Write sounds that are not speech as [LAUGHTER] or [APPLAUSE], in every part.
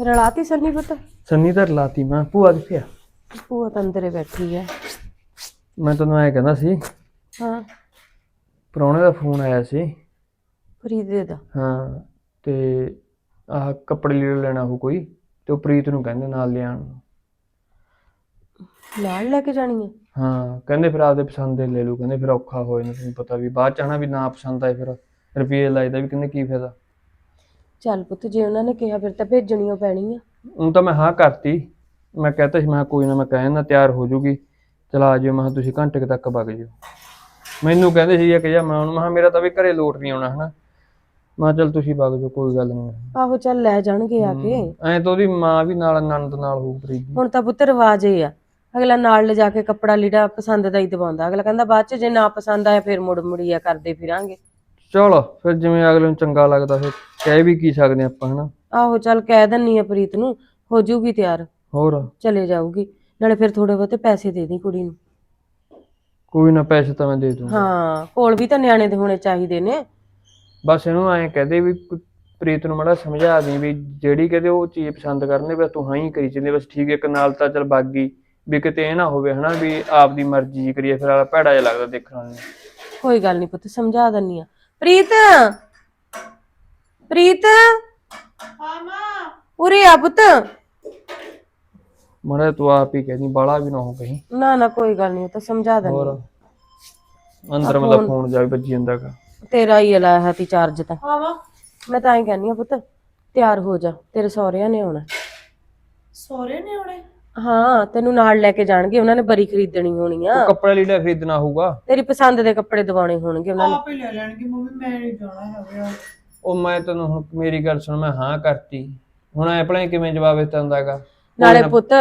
ਰਲਾਤੀ ਸੰਨੀ ਪੁੱਤ? ਸੰਨੀ ਤਾਂ ਲਾਤੀ ਮੈਂ ਭੂਆ ਕਿੱਥੇ ਆ? ਭੂਆ ਤਾਂ ਅੰਦਰੇ ਬੈਠੀ ਆ ਮੈਂ ਤੈਨੂੰ ਐ ਕਹਿੰਦਾ ਸੀ ਹਾਂ। ਪ੍ਰਾਹੁਣੇ ਦਾ ਫੋਨ ਆਇਆ ਸੀ। ਫਰੀਦੇ ਦਾ ਹਾਂ ਤੇ ਆਹ ਕੱਪੜੇ ਲੀੜੇ ਲੈਣਾ ਹੋ ਕੋਈ ਤੇ ਉਹ ਪ੍ਰੀਤ ਨੂੰ ਕਹਿੰਦੇ ਨਾਲ ਲਿਆਉਣ ਨੂੰ ਨਾਲ ਲੈ ਕੇ ਜਾਣੀ ਹੈ? ਹਾਂ ਕਹਿੰਦੇ ਫਿਰ ਆਪਦੇ ਪਸੰਦ ਦੇ ਲੈ ਲੂ ਕਹਿੰਦੇ ਫਿਰ ਔਖਾ ਹੋਏ ਨਾ ਤੁਹਾਨੂੰ ਪਤਾ ਵੀ ਬਾਅਦ ਚ ਆਣਾ ਵੀ ਨਾ ਪਸੰਦ ਆਏ ਫਿਰ। ਰੁਪਏ ਲਾਇਦਾ ਵੀ ਕਹਿੰਦੇ ਕੀ ਫਾਇਦਾ। ਚੱਲ ਪੁੱਤ ਜੇ ਉਹਨਾਂ ਨੇ ਕਿਹਾ ਫਿਰ ਤਾਂ ਭੇਜਣੀ ਓ ਪੈਣੀ ਆ। ਹੁਣ ਤਾਂ ਮੈਂ ਹਾਂ ਕਰਤੀ। ਮੈਂ ਕਹਤਾ ਸੀ ਮੈਂ ਕਿਹਾ ਕੋਈ ਨਾ ਮੈਂ ਕਹਿਣਾ ਤਿਆਰ ਹੋ ਜੂਗੀ। ਚਲਾ ਜਿਓ ਮੈਂ ਕਿਹਾ ਤੁਸੀਂ ਘੰਟੇ ਕੁ ਤੱਕ ਵਗ ਜਿਓ। ਮੈਨੂੰ ਕਹਿੰਦੇ ਸੀ ਕਿ ਜਾਂ ਮੈਂ ਹੁਣ ਮੈਂ ਕਿਹਾ ਮੇਰਾ ਤਾਂ ਵੀ ਘਰੇ ਲੋਟ ਨਹੀਂ ਆਉਣਾ ਹਨਾ। ਮੈਂ ਕਿਹਾ ਚੱਲ ਤੁਸੀਂ ਵਗ ਜਾਓ ਕੋਈ ਗੱਲ ਨਹੀਂ। ਆਹੋ ਚੱਲ ਲੈ ਜਾਣਗੇ ਆ ਕੇ। ਐ ਤਾਂ ਉਹਦੀ ਮਾਂ ਵੀ ਨਾਲ ਆਨੰਦ ਨਾਲ ਹੋਊ ਪ੍ਰੀਤ ਦੀ ਹੁਣ ਤਾਂ ਪੁੱਤ ਰਿਵਾਜ ਏ ਆ ਅਗਲਾ ਨਾਲ ਲਿਜਾ ਕੇ ਕੱਪੜਾ ਲੀੜਾ ਪਸੰਦ ਦਾ ਹੀ ਦਵਾਉਂਦਾ ਅਗਲਾ ਕਹਿੰਦਾ ਬਾਅਦ ਚ ਜੇ ਨਾ ਪਸੰਦ ਆਇਆ ਫਿਰ ਮੁੜ ਮੁੜੀਆ ਕਰਦੇ ਫਿਰਾਂਗੇ। ਚਲੋ ਫਿਰ ਜਿਵੇਂ ਅਗਲੇ ਨੂੰ ਚੰਗਾ ਲੱਗਦਾ ਫਿਰ ਕਹਿ ਵੀ ਕੀ ਸਕਦੇ ਆਪਾਂ ਹਨਾ? ਆਹੋ ਚੱਲ ਕਹਿ ਦਿੰਨੀ ਆ ਪ੍ਰੀਤ ਨੂੰ ਹੋ ਜੂਗੀ ਤਿਆਰ। ਹੋਰ? ਚਲੇ ਜਾਊਗੀ ਨਾਲੇ ਫਿਰ ਥੋੜੇ ਬਹੁਤੇ ਪੈਸੇ ਦੇ ਦੀ ਕੁੜੀ ਨੂੰ। ਕੋਈ ਨਾ ਪੈਸੇ ਤਾਂ ਮੈਂ ਦੇ ਦੂੰਗਾ। ਹਾਂ ਕੋਲ ਵੀ ਤਾਂ ਨਿਆਣੇ ਦੇ ਹੋਣੇ ਚਾਹੀਦੇ ਨੇ। ਬਸ ਇਹਨੂੰ ਐਂ ਕਹਦੇ ਵੀ ਕੋਈ ਪ੍ਰੀਤ ਨੂੰ ਮੜਾ ਸਮਝਾ ਦੇ ਵੀ ਜਿਹੜੀ ਕਹਦੇ ਉਹ ਚੀਜ਼ ਪਸੰਦ ਕਰਨੇ ਬਸ ਤੂੰ ਹਾਂ ਹੀ ਕਰੀ ਚੱਲੇ ਬਸ ਠੀਕ ਹੈ ਇੱਕ ਨਾਲ ਤਾਂ ਚੱਲ ਬਾਗੀ ਵੀ ਕਿਤੇ ਇਹ ਨਾ ਹੋਵੇ ਹਨਾ ਵੀ ਆਪਦੀ ਮਰਜ਼ੀ ਕਰੀਏ ਫਿਰ ਆਲਾ ਭੈੜਾ ਜਿਹਾ ਲੱਗਦਾ ਦੇਖਣ ਨੂੰ। ਕੋਈ ਗੱਲ ਨਹੀਂ ਪੁੱਤ ਸਮਝਾ ਦਿੰਨੀ ਆ। ਪ੍ਰੀਤ। ਪ੍ਰੀਤ। ਹਾਂ ਮਾਂ ਉਰੇ ਆ ਪੁੱਤ। ਮੜਾ ਤੂੰ ਆਪ ਹੀ ਕਹਿੰਦੀ ਬਾਲਾ ਵੀ ਨਾ ਹੋ ਕਹੀਂ। ਨਾ ਨਾ ਕੋਈ ਗੱਲ ਨਹੀਂ ਉਹ ਤਾਂ ਸਮਝਾ ਦਿੰਨੀ ਹੋਰ। ਅੰਦਰ ਮਤਲਬ ਫੋਨ ਜਾ ਕੇ ਵੱਜੀ ਜਾਂਦਾ ਗਾ ਤੇਰਾ ਹੀ ਲਾਇਆ ਹੈ ਤੀ ਚਾਰਜ ਤਾਂ। ਹਾਂ ਮਾਂ ਮੈਂ ਤਾਂ ਐਂ ਕਹਿੰਨੀ ਆ ਪੁੱਤ ਤਿਆਰ ਹੋ ਜਾ ਤੇਰੇ ਸਹੁਰਿਆਂ ਨੇ ਆਉਣਾ। ਸੋਰੇ ਨੇ ਆਉਣੇ? ਹਾਂ ਤੈਨੂੰ ਨਾਲ ਲੈ ਕੇ ਜਾਣਗੇ ਉਹਨਾਂ ਨੇ ਬਰੀ ਖਰੀਦਣੀ ਹੋਣੀ ਆ। ਉਹ ਕੱਪੜਾ ਲੀੜਾ ਖਰੀਦਣਾ ਹੋਊਗਾ। ਤੇਰੀ ਪਸੰਦ ਦੇ ਕੱਪੜੇ ਦਿਵਾਉਣੇ ਹੋਣਗੇ ਉਹਨਾਂ ਨੇ। ਆਪ ਹੀ ਲੈ ਲੈਣਗੇ ਮੰਮੀ ਮੈਂ ਨਹੀਂ ਜਾਣਾ ਹੈਗਾ। ਉਹ ਮੈਂ ਤੈਨੂੰ ਹੁਣ ਮੇਰੀ ਗੱਲ ਸੁਣ ਮੈਂ ਹਾਂ ਕਰਤੀ। ਹੁਣ ਭਲਾ ਕਿਵੇਂ ਜਵਾਬ ਦਿੱਤਾ ਹੁੰਦਾਗਾ ਨਾਲੇ ਪੁੱਤ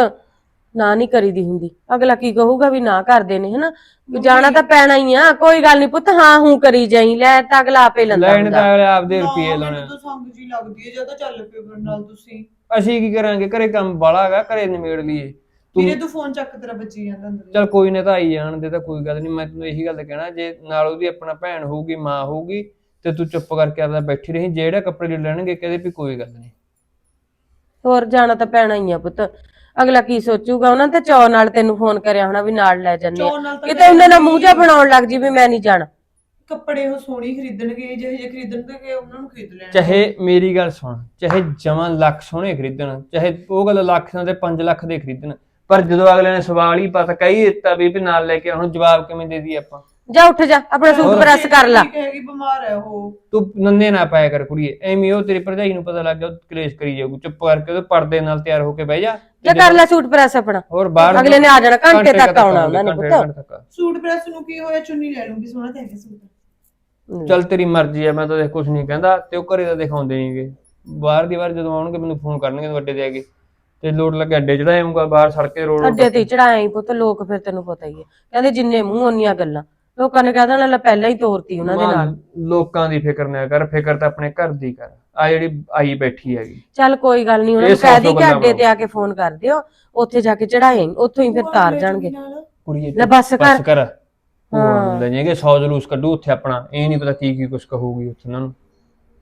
ਨਾ ਨਹੀਂ ਕਰੀਦੀ ਹੁੰਦੀ। ਅਗਲਾ ਕੀ ਕਹੂਗਾ ਵੀ ਨਾ ਕਰਦੇ ਨੇ ਹਨਾ? ਵੀ ਜਾਣਾ ਤਾਂ ਪੈਣਾ ਹੀ ਆ ਕੋਈ ਗੱਲ ਨਹੀਂ ਪੁੱਤ ਹਾਂ ਹੂੰ ਕਰੀ ਜਾਈ ਲੈ ਤਾਂ ਅਗਲਾ ਆਪੇ ਲੰਦਾ ਲੈਣ ਹੁੰਦਾ। ਦਾ ਅਗਲੇ ਆਪਦੇ ਰੁਪਏ ਲਾਉਣੇ। ਤਾਂ ਸੰਗ ਜੀ ਲੱਗਦੀ ਹੈ ਜਦੋਂ ਚੱਲ ਪਿਓ ਮੇਰੇ ਨਾਲ ਤੁਸੀਂ। ਅਸੀਂ ਕੀ ਕਰਾਂਗੇ ਘਰੇ ਕੰਮ ਬਾਲਾ ਹੈਗਾ ਘਰੇ ਨਿਮੇੜ ਲਈਏ। ਵੀਰੇ ਤੂੰ ਫੋਨ ਚੱਕ ਤੇਰਾ ਬੱਜੀ ਜਾਂਦਾ ਅੰਦਰ ਚਲ ਕੋਈ ਨਾ ਤਾਂ ਆਈ ਜਾਣ ਦੇ ਤਾਂ ਕੋਈ ਗੱਲ ਨਹੀਂ ਮੈਂ ਤੈਨੂੰ ਇਹੀ ਗੱਲ ਕਹਿਣਾ ਜੇ ਨਾਲ ਉਹਦੀ ਆਪਣਾ ਭੈਣ ਹੋਊਗੀ ਮਾਂ ਹੋਊਗੀ ਤੇ ਤੂੰ ਚੁੱਪ ਕਰਕੇ ਆਪਦਾ ਬੈਠੀ ਰਹੀ ਜਿਹੜਾ ਕੱਪੜੇ ਲੈ ਲੈਣਗੇ ਕਹਦੇ ਵੀ ਕੋਈ ਗੱਲ ਨਹੀਂ। ਹੋਰ ਜਾਣਾ ਤਾਂ ਪੈਣਾ ਹੀ ਆ ਪੁੱਤ। ਅਗਲਾ ਕੀ ਸੋਚੂਗਾ? ਉਹਨਾਂ ਤੇ ਚੌ ਨਾਲ ਤੈਨੂੰ ਫੋਨ ਕਰਿਆ ਹੋਣਾ ਵੀ ਨਾਲ ਲੈ ਜੰਨੇ ਚੌ ਨਾਲ ਤਾਂ ਕਿਤੇ ਉਹਨੇ ਨਾ ਮੂੰਹ ਜਾ ਬਣਾਉਣ ਲੱਗ ਜੀ ਵੀ ਮੈਂ ਨਹੀਂ ਜਾਣਾ। ਕੱਪੜੇ ਉਹ ਸੋਹਣੀ ਖਰੀਦਣਗੇ ਜਿਹੇ ਜਿਹੇ ਖਰੀਦਣਗੇ ਉਹਨਾਂ ਨੂੰ ਖਰੀਦ ਲੈਣਾ। ਚਾਹੇ ਮੇਰੀ ਗੱਲ ਸੁਣ ਚਾਹੇ ਜਮਾਂ ਲੱਖ ਸੋਹਣੇ ਖਰੀਦਣ ਚਾਹੇ ਉਹ ਗੱਲ ਲੱਖ ਦੇ 5 ਲੱਖ ਦੇ ਖਰੀਦਣ ਪਰ ਜਦੋਂ ਅਗਲੇ ਨੇ ਸਵਾਲ ਹੀ ਪਤਾ ਕਹੀ ਦਿੱਤਾ ਵੀ ਵੀ ਨਾਲ ਲੈ ਕੇ ਹੁਣ ਜਵਾਬ ਕਿਵੇਂ ਦੇ ਦੀ ਆਪਾਂ? ਜਾ ਉੱਠ ਜਾ ਆਪਣਾ ਸੂਟ ਪ੍ਰੈਸ ਕਰ ਲਾ। ਠੀਕ ਹੈਗੀ ਬਿਮਾਰ ਹੈ ਉਹ। ਤੂੰ ਨੰਨੇ ਨਾ ਪਾਇਆ ਕਰ ਕੁੜੀਏ ਐਵੇਂ ਉਹ ਤੇਰੀ ਭਰਜਾਈ ਨੂੰ ਪਤਾ ਲੱਗ ਗਿਆ ਉਹ ਕਲੇਸ਼ ਕਰੀ ਜਾਊਗੀ ਚੁੱਪ ਕਰਕੇ ਉਹਦੇ ਪਰਦੇ ਨਾਲ ਤਿਆਰ ਹੋ ਕੇ ਬਹਿ ਜਾ। ਜਾ ਕਰ ਲੈ ਸੂਟ ਪ੍ਰੈਸ ਆਪਣਾ। ਹੋਰ ਬਾਹਰ ਅਗਲੇ ਨੇ ਆ ਜਾਣਾ ਘੰਟੇ ਤੱਕ ਆਉਣਾ ਉਹਨਾਂ ਨੇ ਘੰਟੇ- ਪੁੱਤ। ਘੰਟੇ ਤੱਕ। ਸੂਟ ਪ੍ਰੈਸ ਨੂੰ ਕੀ ਹੋਇਆ ਚੁੰਨੀ ਲੈ ਲੂੰਗੀ ਸੋਹਣਾ ਤੇ ਹੈਗਾ ਸੂਟ। ਚੱਲ ਤੇਰੀ ਮਰਜ਼ੀ ਆ ਮੈਂ ਤਾਂ ਦੇਖ ਕੁਝ ਨਹੀਂ ਕਹਿੰਦਾ ਤੇ ਉਹ ਘਰੇ ਤਾਂ ਦਿਖਾਉਂਦੇ ਨਹੀਂਗੇ ਬਾਹਰ ਦੀ ਵਾਰ ਜਦੋਂ ਆਉਣਗੇ ਮੈਨੂੰ ਫੋਨ ਕਰਨਗੇ ਵੱਡੇ ਦੇ ਆਗੇ ਤੇ ਲੋਡ ਲੱਗੇ ਅੱਡੇ ਚੜਾਏਗਾ ਬਾਹਰ ਸੜਕੇ ਰੋਡ ਅੱਡੇ ਤੇ ਚੜਾਇਆ ਹੀ ਪੁੱਤ ਲੋਕ ਫਿਰ ਤੈਨੂੰ ਪਤਾ ਹੀ ਹੈ। ਕਹਿੰਦੇ ਜਿੰਨੇ ਮੂੰਹ ਓਨੀਆਂ ਗੱਲਾਂ। ਲੋਕਾਂ ਨੇ ਕਹਿ ਦੇਣਾ ਲੈ ਪਹਿਲਾਂ ਹੀ ਤੋਰਤੀ ਉਹਨਾਂ ਦੇ ਨਾਲ। ਲੋਕਾਂ ਦੀ ਫਿਕਰ ਨਾ ਕਰ ਫਿਕਰ ਤਾਂ ਆਪਣੇ ਘਰ ਦੀ ਕਰ। ਆ ਜਿਹੜੀ ਆਈ ਬੈਠੀ ਹੈਗੀ। ਚੱਲ ਕੋਈ ਗੱਲ ਨਹੀਂ ਉਹਨਾਂ ਇਹ ਨੂੰ ਕਹਿ ਸੌ ਦੀ ਸੌ ਕਿ ਅੱਡੇ ਤੇ ਆ ਕੇ ਫੋਨ ਕਰ ਦਿਓ ਉੱਥੇ ਜਾ ਕੇ ਚੜਾਏ ਉੱਥੋਂ ਹੀ ਫਿਰ ਤਾਰ ਜਾਣਗੇ। ਕੁੜੀਏ ਲੈ ਬੱਸ ਕਰ। ਬਸ ਕਰ। ਹਾਂ। ਲੈ ਜਾਏਗੇ 100 ਜਲੂਸ ਕੱਢੂ ਉੱਥੇ ਆਪਣਾ ਇਹ ਨਹੀਂ ਪਤਾ ਕੀ ਕੀ ਕੁਝ ਕਹੂਗੀ ਉੱਥੇ ਉਹਨਾਂ ਨੂੰ।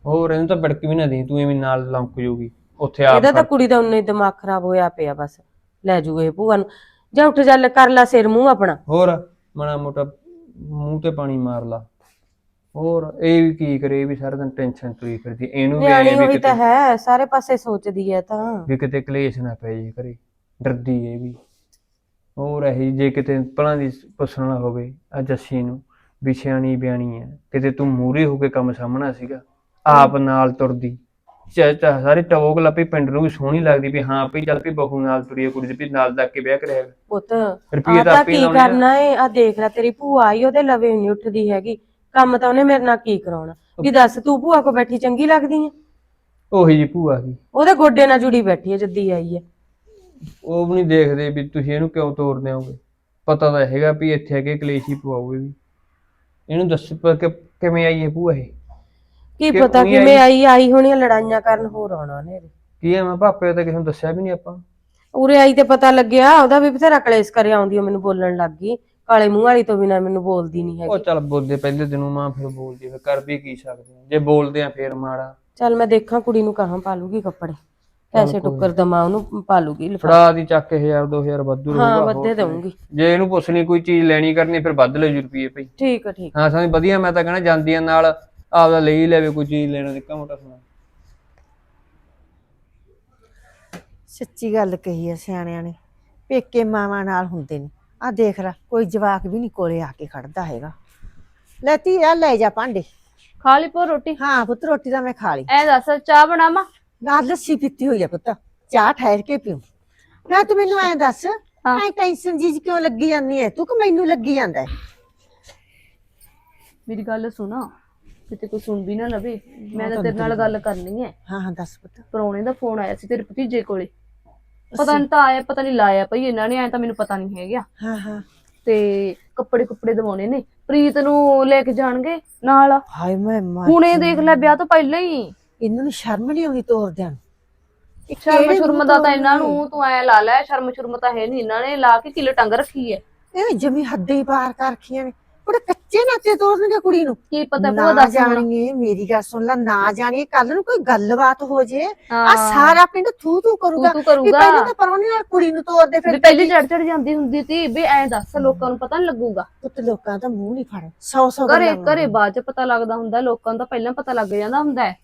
ਹੋਰ ਇਹਨੂੰ ਤਾਂ ਬੜਕ ਵੀ ਨਾ ਦੇ ਤੂੰ ਐਵੇਂ ਨਾਲ ਲੰਕ ਜੂਗੀ ਉੱਥੇ ਆਪ ਇਹਦਾ ਤਾਂ ਕੁੜੀ ਦਾ ਉਨਾ ਹੀ ਦਿਮਾਗ ਖਰਾਬ ਹੋਇਆ ਪਿਆ ਬਸ। ਲੈ ਜੂ ਇਹ ਭੂਆ ਨੂੰ। ਜਾ ਉੱਠ ਜਾ ਲੈ ਕਰ ਲੈ ਸਿਰ ਮੂੰਹ ਆਪਣਾ। ਹੋਰ ਮਾੜਾ ਮੋਟਾ ਮੂੰਹ ਤੇ ਪਾਣੀ ਮਾਰ ਲਾ। ਹੋਰ ਇਹ ਵੀ ਕੀ ਕਰੇ ਇਹ ਵੀ ਸਾਰਾ ਦਿਨ ਟੈਨਸ਼ਨ ਤੁਰੀ ਫਿਰਦੀ ਇਹਨੂੰ ਵੀ ਨਿਆਣੀ ਐਂ ਵੀ ਹੋਈ ਕਿਤੇ ਤਾਂ ਹੈ ਸਾਰੇ ਪਾਸੇ ਸੋਚਦੀ ਹੈ ਤਾਂ। ਵੀ ਕਿਤੇ ਕਲੇਸ਼ ਨਾ ਪੈ ਜੇ ਕਰੇ ਡਰਦੀ ਇਹ ਵੀ। ਹੋਰ ਇਹ ਜੇ ਕਿਤੇ ਭਲਾਂ ਦੀ ਪੁੱਛਣਾ ਹੋਵੇ ਆ ਜੱਸੀ ਨੂੰ ਵੀ ਸਿਆਣੀ ਬਿਆਣੀ ਹੈ ਕਿਤੇ ਤੂੰ ਮੂਰੇ ਹੋ ਕੇ ਕੰਮ ਸਾਹਮਣਾ ਸੀਗਾ ਆਪ ਨਾਲ ਤੁਰਦੀ। ਚ- ਚ- ਸਾਰੇ ਟਵੋਕ ਲੱਪੀ ਪਿੰਡ ਨੂੰ ਵੀ ਸੋਹਣੀ ਲੱਗਦੀ ਵੀ ਹਾਂ ਵੀ ਚੱਲ ਵੀ ਬਹੂ ਨਾਲ ਤੁਰੀ ਹੈ ਕੁੜੀ ਦੇ ਵੀ ਨਾਲ ਲੱਗ ਕੇ ਵਿਆਹ ਕਰਿਆ ਪੁੱਤ ਰੁਪਈਏ ਆ ਤਾਂ ਤਾਂ ਆਪੇ ਕੀ ਲਾਉਣੇ ਆ। ਕਰਨਾ ਏ? ਆ ਦੇਖ ਲੈ ਤੇਰੀ ਭੂਆ ਆਈ ਉਹਦੇ ਲਵੇ ਨਹੀਂ ਉੱਠਦੀ ਹੈਗੀ। ਕੰਮ ਤਾਂ ਉਹਨੇ ਮੇਰੇ ਨਾਲ ਕੀ ਕਰਾਉਣਾ? ਵੀ ਦੱਸ ਤੂੰ ਭੂਆ ਕੋ ਬੈਠੀ ਚੰਗੀ ਲੱਗਦੀ ਹੈ ਉਹੀ ਜੀ ਭੂਆ ਦੀ ਉਹਦੇ ਗੋਡੇ ਨਾਲ ਜੁੜੀ ਬੈਠੀ ਹੈ ਜੱਦੀ ਆਈ ਹੈ ਉਹ ਵੀ ਨਹੀਂ ਦੇਖਦੇ ਵੀ ਤੁਸੀਂ ਇਹਨੂੰ ਕਿਉਂ ਤੋੜਦੇ ਹੋਗੇ? ਪਤਾ ਤਾਂ ਹੈਗਾ ਵੀ ਇੱਥੇ ਆ ਕੇ ਕਲੇਸ਼ ਹੀ ਪਵਾਓਗੇ ਵੀ। ਇਹਨੂੰ ਦੱਸ ਪ- ਕਿ ਕਿਵੇਂ ਆਈ ਹੈ ਭੂਆ ਇਹ? ਕੀ ਕਿ ਪਤਾ ਕਿਵੇਂ ਆਈ। ਆਈ ਹੋਣੀ ਆ ਲੜਾਈਆਂ ਕਰਨ ਹੋਰ ਆਉਣਾ ਨੇ ਕੀ ਹੈ ਮੈਂ ਪਾਪੇ ਤਾਂ ਕਿਸੇ ਨੂੰ ਦੱਸਿਆ ਵੀ ਨਹੀਂ ਆਪਾਂ। ਉਰੇ ਆਈ ਤੇ ਪਤਾ ਲੱਗਿਆ ਉਹਦਾ ਵੀ ਬਥੇਰਾ ਕਲੇਸ਼ ਕਰਿਆ ਆਉਂਦੀ ਉਹ ਮੈਨੂੰ ਬੋਲਣ ਲੱਗ ਗਈ। ਕਾਲੇ ਮੂੰਹ ਵਾਲੀ ਤੋਂ ਬਿਨਾ ਮੈਨੂੰ ਬੋਲਦੀ ਨਹੀਂ ਉਹ ਹੈਗੀ ਚੱਲ ਬੋਲਦੇ ਪਹਿਲੇ ਦਿਨੋਂ ਮਾਂ ਫਿਰ ਬੋਲਦੀ ਫਿਰ ਕਰ ਵੀ ਕੀ ਸਕਦੇ ਆ। ਜੇ ਬੋਲਦੇ ਆ ਫੇਰ ਮਾੜਾ। ਚੱਲ ਮੈਂ ਦੇਖਾਂ ਕੁੜੀ ਨੂੰ ਕਹਾਂ ਪਾ ਲੂਗੀ ਕੱਪੜੇ। ਪੈਸੇ ਟੁੱਕਰ ਦਮਾ ਉਹਨੂੰ ਪਾਲੂਗੀ ਲਿਫਾਫਾ ਫੜਾ ਦੀ ਚੱਕ ਕੇ 1000 2000 ਵਾਧੂ ਹਾਂ ਰਹੂਗਾ ਵੱਧੇ ਦਊਂਗੀ। ਜੇ ਇਹਨੂੰ ਪੁੱਛਣੀ ਕੋਈ ਚੀਜ਼ ਲੈਣੀ ਕਰਨੀ ਫਿਰ ਵੱਧ ਲੈ ਜੂ ਰੁਪਏ ਭਈ। ਠੀਕ ਆ ਠੀਕ ਹਾਂ ਸਮਝ ਵਧੀਆ ਮੈਂ ਤਾਂ ਕਹਿੰਦਾ ਜਾਂਦੀਆਂ ਨਾਲ ਆਪਦਾ ਲਈ ਲੈਵੇ ਕੋਈ ਚੀਜ਼ ਲੈਣਾ ਨਿੱਕਾ ਮੋਟਾ ਸਮਾਨ। ਸੱਚੀ ਗੱਲ ਕਹੀ ਐ ਸਿਆਣਿਆਂ ਨੇ ਪੇਕੇ ਮਾਵਾਂ ਨਾਲ ਹੁੰਦੇ ਨੇ। ਆ ਦੇਖ ਲੈ ਕੋਈ ਜਵਾਕ ਵੀ ਨਹੀਂ ਕੋਲੇ ਆ ਕੇ ਖੜਦਾ ਹੈਗਾ। ਲੈਤੀ ਆ ਲੈ ਜਾ ਭਾਂਡੇ। ਖਾ ਲਈ ਪੋ ਰੋਟੀ? ਹਾਂ ਪੁੱਤ ਰੋਟੀ ਤਾਂ ਮੈਂ ਖਾ ਲਈ। ਐ ਦੱਸ ਚਾਹ ਬਣਾਵਾਂ? ਨਾਲ ਲੱਸੀ ਪੀਤੀ ਹੋਈ ਆ ਪੁੱਤ। ਚਾਹ ਠਹਿਰ ਕੇ ਪੀਉ। ਨਾ ਤੂੰ ਮੈਨੂੰ ਐਂ ਦੱਸ ਹਾਂ। ਐ ਟੈਨਸ਼ਨ ਜੀ ਕਿਉਂ ਲੱਗੀ ਜਾਂਦੀ ਐ? ਤੂੰ ਕਿ ਮੈਨੂੰ ਲੱਗੀ ਜਾਂਦਾ ਮੇਰੀ ਗੱਲ ਸੁਣਾ। ਕਿਤੇ ਕੋਈ ਸੁਣ ਵੀ ਨਾ ਲਵੇ ਮੈਂ ਤਾਂ ਤੇਰੇ ਨਾਲ ਗੱਲ ਕਰਨੀ ਹੈ। ਹਾਂ ਹਾਂ ਦੱਸ ਪੁੱਤ। ਪਰੌਣੇ ਦਾ ਫੋਨ ਆਇਆ ਸੀ ਤੇਰੇ ਭਤੀਜੇ ਕੋਲੇ। ਪਤਾ ਨਹੀਂ ਤਾਂ ਆਇਆ ਪਤਾ ਨਹੀਂ ਲਾਇਆ ਭਈ ਇਹਨਾਂ ਨੇ ਐ ਤਾਂ ਮੈਨੂੰ ਪਤਾ ਨਹੀਂ ਹੈਗਾ। ਹਾਂ ਹਾਂ। ਤੇ ਕੱਪੜੇ ਕੁੱਪੜੇ ਦਵਾਉਣੇ ਨੇ। ਪ੍ਰੀਤ ਨੂੰ ਲੈ ਕੇ ਜਾਣਗੇ ਨਾਲ। ਹਾਏ ਮੈਂ ਮਰ ਹੁਣੇ ਦੇਖ ਲੈ ਵਿਆਹ ਤੋਂ ਪਹਿਲਾਂ ਹੀ। ਇਹਨਾਂ ਨੂੰ ਸ਼ਰਮ ਨਹੀਂ ਆਉਂਦੀ ਤੋਰਦਿਆਂ ਸ਼ਰਮ ਸ਼ੁਰਮ ਦਾ ਤਾਂ ਇਹਨਾਂ ਨੇ? ਤੂੰ ਐ ਲਾ ਲੈ ਸ਼ਰਮ ਸ਼ੁਰਮ ਤਾਂ ਹੈ ਨਹੀਂ ਇਹਨਾਂ ਨੇ ਲਾ ਕੇ ਕਿਲੋ ਟੰਗ ਰੱਖੀ ਹੈ। ਇਹ ਜਮੀ ਹੱਦਾਂ ਹੀ ਪਾਰ ਕਰ ਰੱਖੀਆਂ ਨੇ। ਬੜੇ ਕੱਚੇ ਨਾਤੇ ਤੋਰਨਗੇ ਕੁੜੀ ਨੂੰ। ਕੀ ਪਤਾ ਨਾ ਭੂਆ ਦੱਸ। ਜਾਣੀਏ ਮੇਰੀ ਗੱਲ ਸੁਣ ਲੈ ਨਾ ਜਾਣੀਏ ਕੱਲ ਨੂੰ ਕੋਈ ਗੱਲਬਾਤ ਹੋ ਜੇ ਆ ਹਾਂ। ਸਾਰਾ ਪਿੰਡ ਥੂ ਥੂ ਕਰੂਗਾ। ਥੂ ਥੂ ਕਰੂਗਾ। ਵੀ ਪਹਿਲਾਂ ਤਾਂ ਪਰੋਣੇ ਨਾਲ ਕੁੜੀ ਨੂੰ ਤੋਰਦੇ ਵੀ ਫਿਰ ਪਹਿਲੀ ਚੜ ਚੜ ਜਾਂਦੀ ਹੁੰਦੀ ਸੀ ਵੀ ਐ ਦੱਸ ਲੋਕਾਂ ਨੂੰ ਪਤਾ ਨਹੀਂ ਲੱਗੂਗਾ। ਪੁੱਤ ਲੋਕਾਂ ਦਾ ਮੂੰਹ ਨਹੀਂ ਫੜ ਸੌ ਸੌ ਘਰੇ ਗੱਲਾਂ ਘਰੇ ਬਾਅਦ ਚ ਪਤਾ ਲੱਗਦਾ ਹੁੰਦਾ ਲੋਕਾਂ ਨੂੰ ਤਾਂ ਪਹਿਲਾਂ ਪਤਾ ਲੱਗ ਜਾਂਦਾ ਹੁੰਦਾ ਹੈ।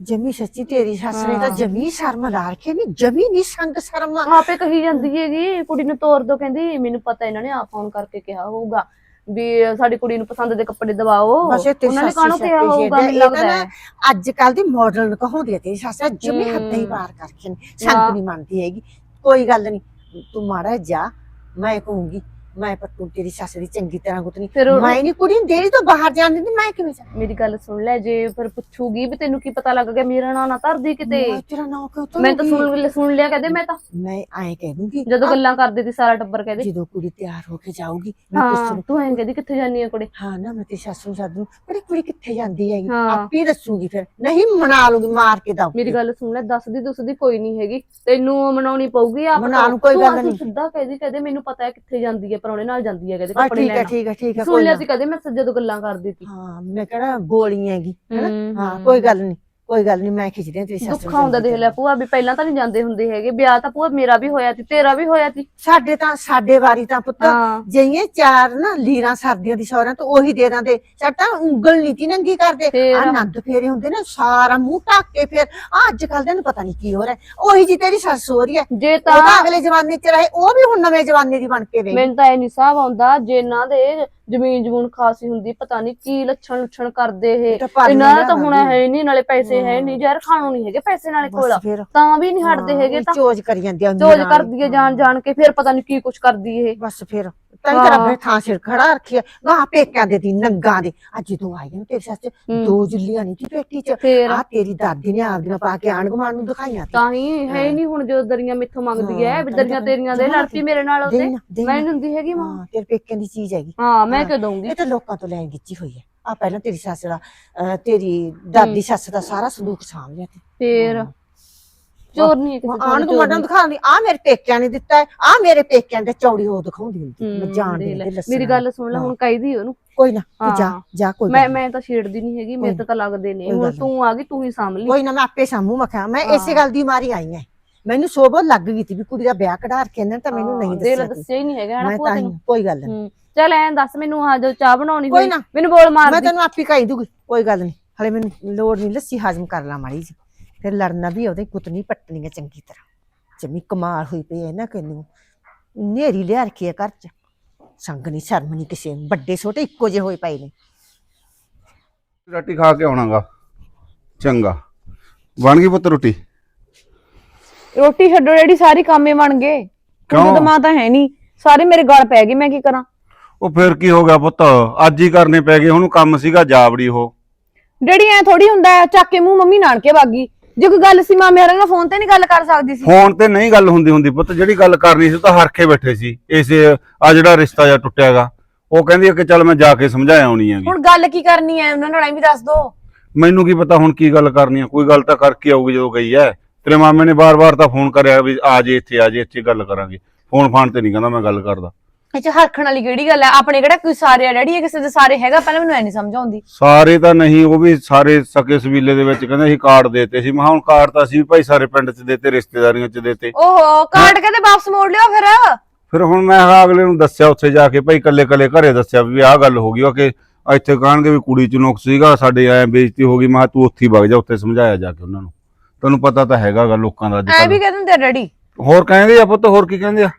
ਜਮੀ ਸੱਚੀ ਤੇਰੀ ਸੱਸ ਨੇ ਤਾਂ ਜਮੀ ਸ਼ਰਮ ਲਾ ਰੱਖੀ ਨਹੀਂ ਜਮੀ ਨਹੀਂ ਸੰਗ ਸ਼ਰਮ ਆਪੇ ਕਹੀ ਜਾਂਦੀ ਹੈਗੀ ਕੁੜੀ ਨੂੰ ਤੋਰ ਦੋ ਕਹਿੰਦੀ ਮੈਨੂੰ ਪਤਾ ਇਹਨਾਂ ਨੇ ਆ ਫੋਨ ਕਰਕੇ ਕਿਹਾ ਹੋਊਗਾ। ਵੀ ਸਾਡੀ ਕੁੜੀ ਨੂੰ ਪਸੰਦ ਦੇ ਕੱਪੜੇ ਦਵਾਓ। ਉਹਨਾਂ ਨੇ ਕਾਹਨੂੰ ਕਿਹਾ ਹੋਊਗਾ ਮੈਨੂੰ ਲੱਗਦਾ ਹੈ। ਅੱਜ ਕੱਲ ਦੀ ਮਾਡਰਨ ਕਹਾਉਂਦੀ ਹੈ ਤੇਰੀ ਸੱਸ ਹਮ। ਹੱਦਾਂ ਹੀ ਪਾਰ ਕਰਕੇ ਨੇ। ਸੰਗ ਨਹੀਂ ਮੰਨਦੀ ਹੈਗੀ। ਕੋਈ ਗੱਲ ਨਹੀਂ ਤੂੰ ਮਾੜਾ ਜਾ ਮੈਂ ਕਹੂੰਗੀ। ਮੈਂ ਪੱਟੂ ਤੇਰੀ ਸੱਸ ਦੀ ਚੰਗੀ ਤਰ੍ਹਾਂ ਗੁੱਤਨੀ ਫਿਰ ਉਹ- ਮੈਂ ਨਹੀਂ ਕੁੜੀ ਨੂੰ ਦੇਰੀ ਤੋਂ ਬਾਹਰ ਜਾਣ ਦਿੰਦੀ ਮੈਂ ਕਿਵੇਂ ਜਾ ਮੇਰੀ ਗੱਲ ਸੁਣ ਲੈ ਜੇ ਫਿਰ ਪੁੱਛੂਗੀ ਵੀ ਤੈਨੂੰ ਕੀ ਪਤਾ ਲੱਗ ਗਿਆ ਮੇਰਾ ਨਾਂ ਨਾ ਧਰਦੀ ਕਿਤੇ। ਮੈਂ ਤੇਰਾ ਨਾਂ ਕਿਉਂ ਤੋਂ ਮੈਂ ਤਾਂ ਸੁਣ ਸੁਣ ਲਿਆ ਕਹਦੇ ਮੈਂ ਤਾਂ। ਮੈਂ ਐਂ ਕਹਿ ਦੂੰਗੀ ਜਦੋਂ ਆ, ਗੱਲਾਂ ਕਰਦੇ ਸੀ ਸਾਰਾ ਟੱਬਰ ਕਹਦੇ। ਜਦੋਂ ਕੁੜੀ ਤਿਆਰ ਹੋ ਕੇ ਜਾਊਗੀ ਮੈਂ ਹਾਂ ਤੂੰ ਐਂ ਕਹਦੀ ਕਿੱਥੇ ਜਾਨੀ ਹੈ ਕੁੜੇ? ਹਾਂ ਨਾ ਮੈਂ ਤੇਰੀ ਸੱਸ ਨੂੰ ਸੱਦ ਦੂੰ। ਪਰ ਕੁੜੀ ਕਿੱਥੇ ਜਾਂਦੀ ਹੈਗੀ? ਹਾਂ। ਆਪੇ ਦੱਸੂਗੀ ਫਿਰ। ਨਹੀਂ ਮਨਾ ਲੂੰਗੀ ਮਾਰ ਕੇ ਦਊ ਮੇਰੀ ਗੱਲ ਸੁਣ ਲੈ ਦੱਸਦੀ ਦੁੱਸਦੀ ਕੋਈ ਨਹੀਂ ਹੈਗੀ। ਤੈਨੂੰ ਮਨਾਉਣੀ ਪਊਗੀ ਆਪ ਮਨਾ ਤੋਂ। ਨੂੰ ਕੋਈ ਤੂੰ ਗੱਲ ਆ ਨਹੀਂ। ਸਿੱਧਾ ਕਹਦੀ ਕਹਦੇ ਮੈਨੂੰ ਪਤਾ ਹੈ ਕਿੱਥੇ ਜਾਂਦੀ ਹੈ। ਪਰੌਣੇ ਨਾਲ ਜਾਂਦੀ ਹੈ ਕਹਦੇ ਹਾਂ ਕੱਪੜੇ ਠੀਕ ਹੈ ਲੈਣ ਠੀਕ ਹੈ ਠੀਕ ਹੈ ਸੁਣ ਕੋਈ ਲਿਆ ਨਾ ਸੀ ਕਦੇ ਮੈਂ ਜਦੋਂ ਗੱਲਾਂ ਕਰਦੀ ਸੀ ਹਾਂ ਮੈਂ ਕਿਹੜਾ ਬੋਲੀ ਹੈਗੀ ਹੈਨਾ? ਹਾਂ। ਕੋਈ ਗੱਲ ਨਹੀਂ ਕੋਈ ਗੱਲ ਨਹੀਂ ਮੈਂ ਖਿੱਚਦੀ ਹਾਂ ਤੇਰੀ ਸੱਸ ਦੁੱਖ ਆਉਂਦਾ ਦੇਖ ਲੈ ਭੂਆ ਵੀ ਪਹਿਲਾਂ ਤਾਂ ਨਹੀਂ ਜਾਂਦੇ ਹੁੰਦੇ ਹੈਗੇ ਵਿਆਹ ਤਾਂ ਭੂਆ ਮੇਰਾ ਵੀ ਹੋਇਆ ਸੀ ਤੇਰਾ ਵੀ ਹੋਇਆ ਸੀ। ਸਾਡੇ ਤਾਂ ਸਾਡੇ ਵਾਰੀ ਤਾਂ ਪੁੱਤ ਹਾਂ। ਜਈਏ ਚਾਰ ਨਾ ਲੀਰਾਂ ਸਰਦੀਆਂ ਦੀ ਸੌਰਾਂ ਤੋਂ ਉਹੀ ਦੇ ਦਾਂਦੇ। ਸਾਡਾ ਉਂਗਲ ਨੀਤੀ ਨੰਗੀ ਕਰਦੇ। ਫੇਰ? ਆਨੰਦ ਫੇਰੇ ਹੁੰਦੇ ਨੇ ਸਾਰਾ ਮੂੰਹ ਢੱਕ ਕੇ ਫਿਰ ਆਹ ਅੱਜ ਕੱਲ ਦੇ ਨੂੰ ਪਤਾ ਨਹੀਂ ਕੀ ਹੋ ਰਿਹਾ। ਉਹੀ ਜੀ ਤੇਰੀ ਸੱਸ ਹੋ ਰਹੀ ਹੈ। ਜੇ ਉਹ ਤਾਂ ਤਾਂ ਅਗਲੇ ਜਮਾਨੇ ਚ ਰਹੇ ਉਹ ਵੀ ਹੁਣ ਨਵੇਂ ਜਮਾਨੇ ਦੀ ਬਣ ਕੇ ਰਹੀ। ਮੈਨੂੰ ਤਾਂ ਇਹ ਨਹੀਂ ਸਾਬ ਆਉਂਦਾ ਜੇ ਇਹਨਾਂ ਦੇ ਜ਼ਮੀਨ ਜਮੂਨ ਖਾਸੀ ਹੁੰਦੀ ਪਤਾ ਨਹੀਂ ਕੀ ਲੱਛਣ ਲੁੱਛਣ ਕਰਦੇ ਇਹ। ਇਹਨਾਂ ਦਾ ਤਾਂ। ਹੁਣ ਹੈ ਨਹੀਂ ਨਾਲੇ ਪੈਸੇ ਹੈ ਨਹੀਂ ਯਾਰ ਖਾਣੋਂ ਨਹੀਂ ਹੈਗੇ ਪੈਸੇ ਨਾਲੇ ਕੋਲ। ਤਾਂ ਵੀ ਨਹੀਂ ਹਟਦੇ ਹੈਗੇ ਤਾਂ। ਚੋਜ ਕਰੀ ਜਾਂਦੀ ਆ ਚੋਜ ਕਰਦੀ ਹੈ ਜਾਣ ਜਾਣ ਕੇ ਫਿਰ ਪਤਾ ਨਹੀਂ ਕੀ ਕੁਛ ਕਰਦੀ ਇਹ। ਬਸ ਫਿਰ। ਤਾਂ ਤੇਰਾ ਹਾਂ। ਫਿਰ ਥਾਂ ਸਿਰ ਖੜਾ ਰੱਖਿਆ ਗਾਹ ਪੇਕਿਆਂ ਦੇ ਦੀ ਨੰਗਾ ਦੇ। ਅੱਜ ਤੂੰ ਆਈ ਨਾ ਤੇਰੀ ਹੂੰ। ਦੋ ਜੁੱਲੀਆਂ ਨਹੀਂ ਤੀ ਪੇਟੀ ਚ। ਫੇਰ। ਆ ਤੇਰੀ ਦਾਦੀ ਨੇ ਆਪਦੀਆਂ ਪਾ ਕੇ ਆਣ ਗੁਆਂਢ ਨੂੰ ਦਿਖਾਈਆਂ ਤੀ। ਤਾਂ ਹੀ ਹੈ ਨਹੀਂ ਹੁਣ ਜਦੋਂ ਦਰੀਆਂ ਮੈਥੋਂ ਮੰਗਦੀ ਹਾਂ, ਵੀ ਹੀ ਦਰੀਆਂ ਤੇਰੀਆਂ ਦੇ ਲੜਪੀ ਮੇਰੇ ਨਾਲ ਉਹਦੇ। ਨਾ, ਦੇ ਮੈਂ ਨਾ। ਨਹੀਂ ਹੈਗੀ ਮਾਂ। ਹਾਂ ਤੇਰੇ ਪੇਕਿਆਂ ਦੀ ਚੀਜ਼ ਹੈਗੀ। ਹਾਂ ਮੈਂ। ਕਿਉਂ ਦਊਂਗੀ? ਇਹ ਤਾਂ ਲੋਕਾਂ ਤੋਂ ਲੈਣ ਗਿੱਚੀ ਹੋਈ ਹੈ ਆ ਪਹਿਲਾਂ ਤੇਰੀ ਸੱਸ ਦਾ ਅਹ, ਤੇਰੀ ਦਾਦੀ ਸੱਸ ਦਾ ਸਾਰਾ ਸੰਦੂਕ ਸਾਂਭ ਲਿਆ ਤੇ। ਫੇਰ। ਚੋਰ ਨਹੀਂ ਹੈ ਕਿਸੇ ਆਣ ਨੂੰ ਦਿਖਾਉਂਦੀ ਆ ਮੇਰੇ ਪੇਕਿਆਂ ਨੇ ਦਿੱਤਾ ਆ ਮੇਰੇ ਪੇਕਿਆਂ ਦੇ ਚੌੜੀ ਹੋ ਦਿਖਾਉਂਦੀ ਹੁੰਦੀ ਮੈਂ ਜਾਣਦੀ ਮੇਰੀ ਗੱਲ ਸੁਣ ਲੈ। ਹੁਣ ਕਹਿਦੀ ਉਹਨੂੰ ਕੋਈ ਨਾ ਤੂੰ ਜਾ। ਜਾ ਕੋਈ ਮੈਂ ਨੀ। ਮੈਂ ਤਾਂ ਛੇੜਦੀ ਨਹੀਂ ਹੈਗੀ ਮੇਰੇ ਤੇ ਲੱਗਦੇ ਨੇ ਕੋਈ ਹੁਣ ਨੀ। ਤੂੰ ਆ ਗਈ ਤੂੰ ਹੀ ਸਾਂਭ ਲਈ ਕੋਈ ਨਾ ਮੈਂ ਆਪੇ ਸਾਮੂ ਮਖਾ ਮੈਂ ਇਸੇ। ਗੱਲ ਦੀ ਮਾਰੀ ਆਈ ਐ ਮੈਨੂੰ ਸੋਭੋ ਲੱਗ ਗਈ ਤੀ ਵੀ ਕੁੜੀ ਦਾ ਵਿਆਹ ਕਢਾ ਕੇ ਇਹਨਾਂ ਤਾਂ ਮੈਨੂੰ ਨਹੀਂ ਦੱਸਿਆ ਤੀ। ਦੱਸਿਆ ਹੀ ਨਹੀਂ ਹੈਗਾ ਤਾਂ ਹੀ ਤੈਨੂੰ ਕੋਈ ਗੱਲ ਨਹੀਂ ਚੱਲ ਐਂ ਦੱਸ ਮੈਨੂੰ ਆ ਜੋ ਚਾਹ ਬਣਾਉਣੀ ਕੋਈ ਹੋਈ ਨਾ। ਮੈਨੂੰ ਬੋਲ ਮਾਰ ਮੈਂ ਤੈਨੂੰ ਆਪੇ ਕਹੀ ਦੂਗੀ ਕੋਈ ਗੱਲ ਨਹੀਂ ਹਲੇ ਮੈਨੂੰ ਲੋੜ ਨਹੀਂ ਲੱਸੀ ਹਾਜ਼ਮ ਕਰ ਲਾ ਮਾੜੀ ਜੀ ਫਿਰ ਲੜਨਾ ਵੀ ਉਹਦੇ ਕੁੱਤਨੀ ਪੱਟਣੀ ਹੈ ਚੰਗੀ ਤਰ੍ਹਾਂ। ਜਮੀ ਕਮਾਲ ਹੋਈ ਪਈ ਹੈ ਨਾ ਕਿੰਨੂੰ। ਨੇਰੀ ਲਿਆ ਰੱਖੀ ਹੈ ਘਰ ਚ। ਸੰਗ ਨਹੀਂ ਸ਼ਰਮ ਨਹੀਂ ਕਿਸੇ ਨੂੰ। ਵੱਡੇ ਛੋਟੇ ਇੱਕੋ ਜਿਹੇ ਹੋਏ ਪਏ ਨੇ। ਰੋਟੀ ਖਾ ਕੇ ਆਉਣਾਗਾ। ਚੰਗਾ। ਬਣ ਗਈ ਪੁੱਤ ਰੋਟੀ? ਰੋਟੀ ਛੱਡੋ ਜਿਹੜੀ ਸਾਰੀ ਕਾਮੇ ਬਣ ਗਏ। ਕਿਉਂ? ਕੁਝ ਦਿਮਾਗ ਤਾਂ ਹੈ ਨਹੀਂ ਸਾਰੇ ਮੇਰੇ ਗਲ ਪੈ ਗਏ ਮੈਂ ਕੀ ਕਰਾਂ? ਉਹ ਫਿਰ ਕੀ ਹੋ ਗਿਆ ਪੁੱਤ? ਅੱਜ ਹੀ ਕਰਨੇ ਪੈ ਗਏ। ਉਹਨੂੰ ਕੰਮ ਸੀਗਾ ਜਾਵੜੀ ਉਹ। ਡੈਡੀ ਐ ਥੋੜੀ ਹੁੰਦਾ ਹੈ ਚੱਕ ਕੇ ਮੂੰਹ ਮੰਮੀ ਨਾਨਕੇ ਵਾਗੀ। ਜੇ ਕੋਈ ਗੱਲ ਸੀ ਮਾਂ ਮੇਰੇ ਨਾਲ ਫੋਨ ਤੇ ਨਹੀਂ ਗੱਲ ਕਰ ਸਕਦੀ ਸੀ? ਫੋਨ ਤੇ ਨਹੀਂ ਗੱਲ ਹੁੰਦੀ ਹੁੰਦੀ ਪੁੱਤ ਜਿਹੜੀ ਗੱਲ ਕਰਨੀ ਸੀ ਉਹ ਤਾਂ ਹਰਖੇ ਬੈਠੇ ਸੀ। ਇਸੇ ਆ ਜਿਹੜਾ ਰਿਸ਼ਤਾ ਜਾਂ ਟੁੱਟਿਆਗਾ ਉਹ ਕਹਿੰਦੀ ਕਿ ਚੱਲ ਮੈਂ ਜਾ ਕੇ ਸਮਝਾ ਆਉਣੀ ਹੈਗੀ। ਹੁਣ ਗੱਲ ਕੀ ਕਰਨੀ ਐ ਉਹਨਾਂ ਨਾਲ ਐਂ ਵੀ ਦੱਸ ਦੋ। ਮੈਨੂੰ ਕੀ ਪਤਾ ਹੁਣ ਕੀ ਗੱਲ ਕਰਨੀ ਆ ਕੋਈ ਗੱਲ ਤਾਂ ਕਰਕੇ ਆਊਗੀ ਜਦੋਂ ਗਈ ਐ ਤੇਰੇ ਮਾਮੇ ਨੇ ਬਾਰ-ਬਾਰ ਤਾਂ ਫੋਨ ਕਰਿਆ ਵੀ ਆ ਜੇ ਇੱਥੇ ਆ ਜੇ ਇੱਥੇ ਗੱਲ ਕਰਾਂਗੇ। ਫੋਨ ਫਾਨ ਤੇ ਨਹੀਂ ਕਹਿੰਦਾ ਮੈਂ ਗੱਲ ਕਰਦਾ। ਇਹ ਚ ਹਰਖਣ ਵਾਲੀ ਕਿਹੜੀ ਗੱਲ ਹੈ ਆਪਣੇ ਕਿਹੜਾ ਕੋਈ ਸਾਰੇ ਆ? ਡੈਡੀ ਇਹ ਕਿਸੇ ਦੇ ਸਾਰੇ ਹੈਗਾ? ਪਹਿਲਾਂ ਮੈਨੂੰ ਐ ਨਹੀਂ ਸਮਝ ਆਉਂਦੀ। ਸਾਰੇ ਤਾਂ ਨਹੀਂ ਉਹ ਵੀ ਸਾਰੇ ਸਕੇ ਸਵੀਲੇ ਦੇ ਵਿੱਚ ਕਹਿੰਦੇ ਸੀ ਕਾਰਡ ਦੇਤੇ ਸੀ। ਮੈਂ ਕਿਹਾ ਹੁਣ ਕਾਰਡ ਤਾਂ ਅਸੀਂ ਵੀ ਭਾਈ ਸਾਰੇ ਪਿੰਡ 'ਚ ਦੇਤੇ ਰਿਸ਼ਤੇਦਾਰੀਆਂ 'ਚ ਦੇਤੇ। ਓਹੋ ਕਾਰਡ ਕਹਿੰਦੇ ਵਾਪਸ ਮੋੜ ਲਿਓ ਫਿਰ। ਫਿਰ ਹੁਣ ਮੈਂ ਕਿਹਾ ਅਗਲੇ ਨੂੰ ਦੱਸਿਆ ਉੱਥੇ ਜਾ ਕੇ ਭਾਈ ਕੱਲੇ ਕੱਲੇ ਘਰੇ ਦੱਸਿਆ ਵੀ ਆਹ ਗੱਲ ਹੋ ਗਈ ਉਹ ਕਿ ਇੱਥੇ ਕਹਿਣਗੇ ਵੀ ਕੁੜੀ ਚ ਨੁਕਸ ਸੀਗਾ ਸਾਡੇ ਐ ਬੇਇੱਜ਼ਤੀ ਹੋ ਗਈ। ਮੈਂ ਕਿਹਾ ਤੂੰ ਉੱਥੇ ਹੀ ਵਗ ਜਾ ਉੱਥੇ ਸਮਝਾਇਆ ਜਾ ਕੇ ਉਹਨਾਂ ਨੂੰ। ਤੈਨੂੰ ਪਤਾ ਤਾਂ ਹੈਗਾਗਾ ਲੋਕਾਂ ਦਾ ਅੱਜ ਐ ਵੀ ਕੱਲ੍ਹ ਕਹਿ ਦਿੰਦੇ ਆ ਡੈਡੀ। ਹੋਰ ਕਹਿੰਦੇ ਆ ਪੁੱਤ ਹੋਰ ਕੀ ਕਹਿੰਦੇ ਆ?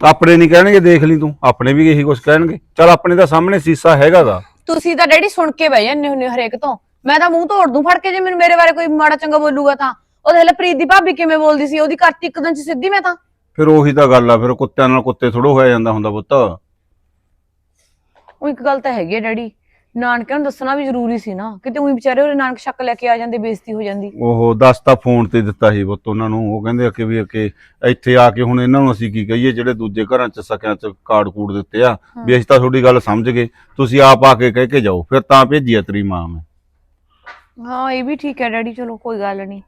ਆਪਣੇ ਨਹੀਂ ਕਹਿਣਗੇ ਦੇਖ ਲਈ ਤੂੰ। ਆਪਣੇ ਵੀ ਇਹੀ ਕੁਝ ਕਹਿਣਗੇ। ਚਲ ਆਪਣੇ ਤਾਂ ਸਾਹਮਣੇ ਸੀਸਾ ਹੈਗਾਗਾ ਤੁਸੀਂ ਤਾਂ ਡੈਡੀ ਸੁਣ ਕੇ ਬਹਿ ਜਾਂਦੇ ਹੁੰਦੇ ਹੋ ਹਰੇਕ ਤੋਂ। ਮੈਂ ਤਾਂ ਮੂੰਹ ਤੋੜ ਦੂੰ ਫੜ ਕੇ ਜੇ ਮੈਨੂੰ ਮੇਰੇ ਬਾਰੇ ਕੋਈ ਮਾੜਾ ਚੰਗਾ ਬੋਲੂਗਾ ਤਾਂ। ਉਹ ਦੇਖ ਲੈ ਪ੍ਰੀਤ ਦੀ ਭਾਬੀ ਕਿਵੇਂ ਬੋਲਦੀ ਸੀ ਉਹਦੀ ਕਰਤੀ ਇੱਕ ਦਿਨ ਚ ਸਿੱਧੀ ਮੈਂ ਤਾਂ। ਫਿਰ ਉਹੀ ਤਾਂ ਗੱਲ ਆ ਫਿਰ ਕੁੱਤਿਆਂ ਨਾਲ ਕੁੱਤੇ ਥੋੜੋ ਹੋਇਆ ਜਾਂਦਾ ਹੁੰਦਾ ਪੁੱਤ। ਉਹ ਇੱਕ ਗੱਲ ਤਾਂ ਹੈਗੀ ਹੈ ਡੈਡੀ। ਨਾਨਕਿਆਂ ਨੂੰ ਦੱਸਣਾ ਵੀ ਜ਼ਰੂਰੀ ਸੀ ਨਾ। ਕਿਤੇ ਉਹੀ ਵਿਚਾਰੇ ਉਹਦੇ ਨਾਨਕ ਸ਼ੱਕ ਲੈ ਕੇ ਆ ਜਾਂਦੇ ਬੇਇੱਜ਼ਤੀ ਹੋ ਜਾਂਦੀ। ਉਹ ਦੱਸ ਤਾਂ ਫੋਨ ਤੇ ਦਿੱਤਾ ਸੀ ਪੁੱਤ ਉਹਨਾਂ ਨੂੰ। ਉਹ ਕਹਿੰਦੇ ਆ ਕਿ ਵੀ ਕਿ ਇੱਥੇ ਆ ਕੇ ਹੁਣ ਇਹਨਾਂ ਨੂੰ ਅਸੀਂ ਕੀ ਕਹੀਏ ਜਿਹੜੇ ਦੂਜੇ ਘਰਾਂ ਚ ਸਕਿਆਂ ਚ ਕਾਰਡ ਕੂੜ ਦਿੱਤੇ ਆ। ਵੀ ਅਸੀਂ ਤਾਂ ਤੁਹਾਡੀ ਗੱਲ ਸਮਝ ਗਏ। ਤੁਸੀਂ ਆਪ ਆ ਕੇ ਕਹਿ ਕੇ ਜਾਓ। ਫਿਰ ਤਾਂ ਭੇਜੀ ਆ ਤੇਰੀ ਮਾਂ ਮੈਂ। ਹਾਂ ਇਹ ਵੀ ਠੀਕ ਹੈ ਡੈਡੀ ਚਲੋ ਕੋਈ ਗੱਲ ਨਹੀਂ।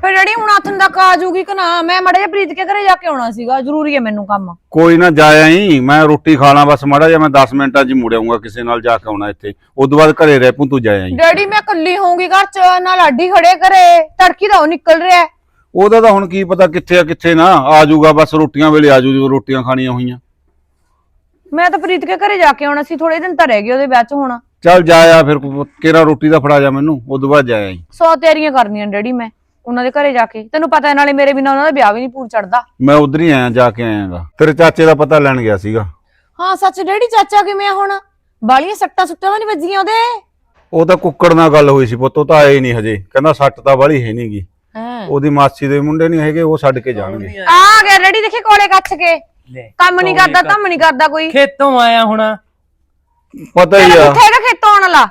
ਫਿਰ ਡੈਡੀ ਹੁਣ ਆਥਨ ਤੱਕ ਆ ਕਿ ਨਾ ਮੈਂ ਮੜਾ ਜਿਹਾ ਪ੍ਰੀਤ ਕੇ ਘਰੇ ਜਾ ਕੇ ਆਉਣਾ ਸੀਗਾ ਜ਼ਰੂਰੀ ਹੈ ਮੈਨੂੰ ਕੰਮ। ਕੋਈ ਨਾ ਜਾਇਆ ਹੀ ਮੈਂ ਰੋਟੀ ਖਾ ਲਾਂ ਬਸ ਮਾੜਾ ਜਿਹਾ ਮੈਂ 10 ਮਿੰਟਾਂ 'ਚ ਹੀ ਮੁੜ ਆਊਂਗਾ ਕਿਸੇ ਨਾਲ ਜਾ ਕੇ ਆਉਣਾ ਇੱਥੇ। ਉਦੋਂ ਬਾਅਦ ਘਰੇ ਰਹਿ ਪੂੰ ਤੂੰ ਜਾਇਆ ਹੀ ਡੈਡੀ ਮੈਂ ਇਕੱਲੀ ਹੋਊਂਗੀ ਘਰ ਚ ਨਾਲ ਆਡੀ ਖੜੇ ਘਰੇ ਤੜਕੀ ਦਾ ਉਹ ਨਿਕਲ ਰਿਹਾ ਹੈ। ਉਹਦਾ ਤਾਂ ਹੁਣ ਕੀ ਪਤਾ ਕਿੱਥੇ ਆ ਕਿੱਥੇ ਨਾ ਆ ਜਾਊਗਾ ਬਸ ਰੋਟੀਆਂ ਵੇਲੇ ਆ ਜਾਊ ਜਦੋਂ ਰੋਟੀਆਂ ਖਾਣੀਆਂ ਹੋਈਆਂ। ਮੈਂ ਤਾਂ ਪ੍ਰੀਤ ਕੇ ਘਰੇ ਜਾ ਕੇ ਆਉਣਾ ਸੀ ਥੋੜੇ ਦਿਨ ਤਾਂ ਰਹਿ ਗਏ ਉਹਦੇ ਵਿਆਹ ਚ ਹੋਣਾ। ਚੱਲ ਜਾਇਆ ਫਿਰ ਕਿਹੜਾ ਰੋਟੀ ਦਾ ਫੜਾ ਜਾ ਮੈਨੂੰ ਉਦੋਂ ਬਾਅਦ ਜਾਇਆ ਹੀ ਸੌ ਤਿਆਰੀਆਂ ਕਰਨੀਆਂ ਡੈਡੀ ਮੈਂ ਉਹਨਾਂ ਦੇ ਘਰੇ ਜਾ ਕੇ। ਤੈਨੂੰ ਪਤਾ ਹੈ ਨਾਲੇ ਮੇਰੇ ਬਿਨਾਂ ਉਹਨਾਂ ਦਾ ਵਿਆਹ ਵੀ ਨਹੀਂ ਪੂਰ ਚੜਦਾ। ਮੈਂ ਉਧਰ ਹੀ ਆਇਆ ਜਾ ਕੇ ਆਇਆਗਾ। ਤੇਰੇ ਚਾਚੇ ਦਾ ਪਤਾ ਲੈਣ ਗਿਆ ਸੀਗਾ। ਹਾਂ ਸੱਚ ਡੈਡੀ ਚਾਚਾ ਕਿਵੇਂ ਆ ਹੁਣ? ਬਾਲੀਆਂ ਸੱਟਾਂ ਸੁੱਟਾਂ ਤਾਂ ਨਹੀਂ ਵੱਜੀਆਂ ਉਹਦੇ? ਉਹ ਤਾਂ ਕੁੱਕੜ ਨਾਲ ਗੱਲ ਹੋਈ ਸੀ ਪੁੱਤ ਉਹ ਤਾਂ ਆਏ ਨਹੀਂ ਹਜੇ। ਕਹਿੰਦਾ ਸੱਟ ਤਾਂ ਵਾਲੀ ਹੈ ਨਹੀਂਗੀ ਹਾਂ। ਉਹਦੀ ਮਾਸੀ ਦੇ ਮੁੰਡੇ ਨਹੀਂ ਹੈਗੇ ਉਹ ਛੱਡ ਕੇ ਜਾਣਗੇ। ਆ ਗਿਆ ਡੈਡੀ ਦੇਖੇ ਕੋਲੇ ਕੱਛ ਕੇ। ਲੈ, ਕੰਮ ਨਹੀਂ ਕਰਦਾ ਕੰਮ ਨਹੀਂ ਕਰਦਾ ਕੋਈ। ਖੇਤੋਂ ਆਇਆ ਹੋਣਾ। ਪਤਾ ਹੀ ਆ। ਕਿੱਥੇ ਹੈਗਾ ਖੇਤੋਂ ਆਉਣ ਵਾਲਾ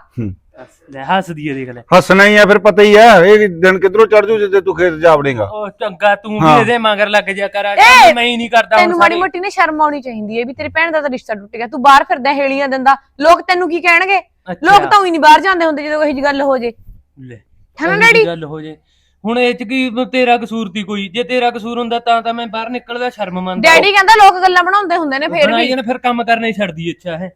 ਲੈ ਹੱਸਦੀ ਏ ਦੇਖ ਲੈ। ਹੱਸਣਾ ਹੀ ਆ ਫਿਰ ਪਤਾ ਹੀ ਆ ਇਹ ਦਿਨ ਕਿਧਰੋਂ ਚੜ ਜੂ ਜਿੱਦੇ ਤੂੰ ਖੇਤ ਜਾ ਵੜੇਗਾ ਉਹ ਚੰਗਾ ਤੂੰ ਵੀ ਹਾਂ। ਇਹਦੇ ਮਗਰ ਲੱਗ ਜਾ ਕਰ ਆ ਏ, ਮੈਂ ਹੀ ਨਹੀਂ ਕਰਦਾ ਤੈਨੂੰ ਹੁਣ ਮਾੜੀ ਸਾਰੇ ਮੋਟੀ ਨੇ ਸ਼ਰਮ ਆਉਣੀ ਚਾਹੀਦੀ ਹੈ ਵੀ ਤੇਰੀ ਭੈਣ ਦਾ ਤਾਂ ਰਿਸ਼ਤਾ ਟੁੱਟ ਗਿਆ ਤੂੰ ਬਾਹਰ ਫਿਰਦਾ ਹੇਲੀਆਂ ਦਿੰਦਾ। ਲੋਕ ਤੈਨੂੰ ਕੀ ਕਹਿਣਗੇ? ਅੱਛਾ। ਲੋਕ ਤਾਂ ਉਹੀ ਨਹੀਂ ਬਾਹਰ ਜਾਂਦੇ ਹੁੰਦੇ ਜਦੋਂ ਇਹੋ ਗੱਲ ਹੋ ਜੇ। ਲੈ ਡੈਡੀ? ਗੱਲ ਹੋ ਜੇ। ਹੁਣ ਇਹ ਚ ਕੀ ਤੇਰਾ ਕਸੂਰ ਦੀ ਕੋਈ? ਜੇ ਤੇਰਾ ਕਸੂਰ ਹੁੰਦਾ ਤਾਂ ਤਾਂ ਮੈਂ ਬਾਹਰ ਨਿਕਲਦਾ ਸ਼ਰਮ ਮੰਨਦਾ। ਡੈਡੀ ਕਹਿੰਦਾ ਲੋਕ ਗੱਲਾਂ ਬਣਾਉਂਦੇ ਹੁੰਦੇ ਨੇ ਫੇਰ ਵੀ। ਫਿਰ ਕੰਮ ਕਰਨਾ ਹੀ ਛੱਡਦੀ ਇੱਛਾ ਹੈ।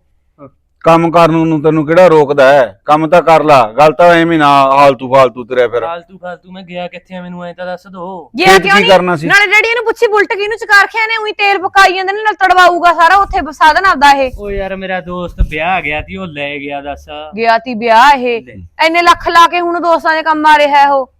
ਕੰਮ ਕਰਨ ਨੂੰ ਤੈਨੂੰ ਕਿਹੜਾ ਰੋਕਦਾ ਹੈ? ਕੰਮ ਤਾਂ ਕਰ ਲਾ ਗੱਲ ਤਾਂ ਐਵੇਂ ਨਾ ਹਾਲਤੂ ਫਾਲਤੂ ਤੇਰੇ ਫਿਰ। ਫਾਲਤੂ ਫਾਲਤੂ ਮੈਂ ਗਿਆ ਕਿੱਥੇ ਆ ਮੈਨੂੰ ਐ ਤਾਂ ਦੱਸ ਦੋ। ਜੇ ਖੇਤ ਕਿਉਂ ਕੀ ਨਹੀਂ? ਕਰਨਾ ਸੀ? ਨਾਲੇ ਡੈਡੀ ਇਹਨੂੰ ਪੁੱਛੀ ਬੁਲਟ ਕਿਹਨੂੰ ਚਕਾ ਰੱਖਿਆ ਨੇ ਉਹੀ ਤੇਲ ਪਕਾਈ ਜਾਂਦੇ ਨੇ ਨਾਲ ਤੜਵਾਊਗਾ ਸਾਰਾ ਉੱਥੇ ਸਾਧਨ ਆਪਦਾ ਇਹ। ਓ ਯਾਰ ਮੇਰਾ ਦੋਸਤ ਵਿਆਹ ਗਿਆ ਤੀ ਉਹ ਲੈ ਗਿਆ ਦੱਸ। ਗਿਆ ਤੀ ਵਿਆਹ ਇਹ। ਐਨੇ ਲੱਖ ਲਾ ਕੇ ਹੁਣ ਦੋਸਤਾਂ ਦੇ ਕੰਮ ਆ ਰਿਹਾ ਹੈ ਉਹ।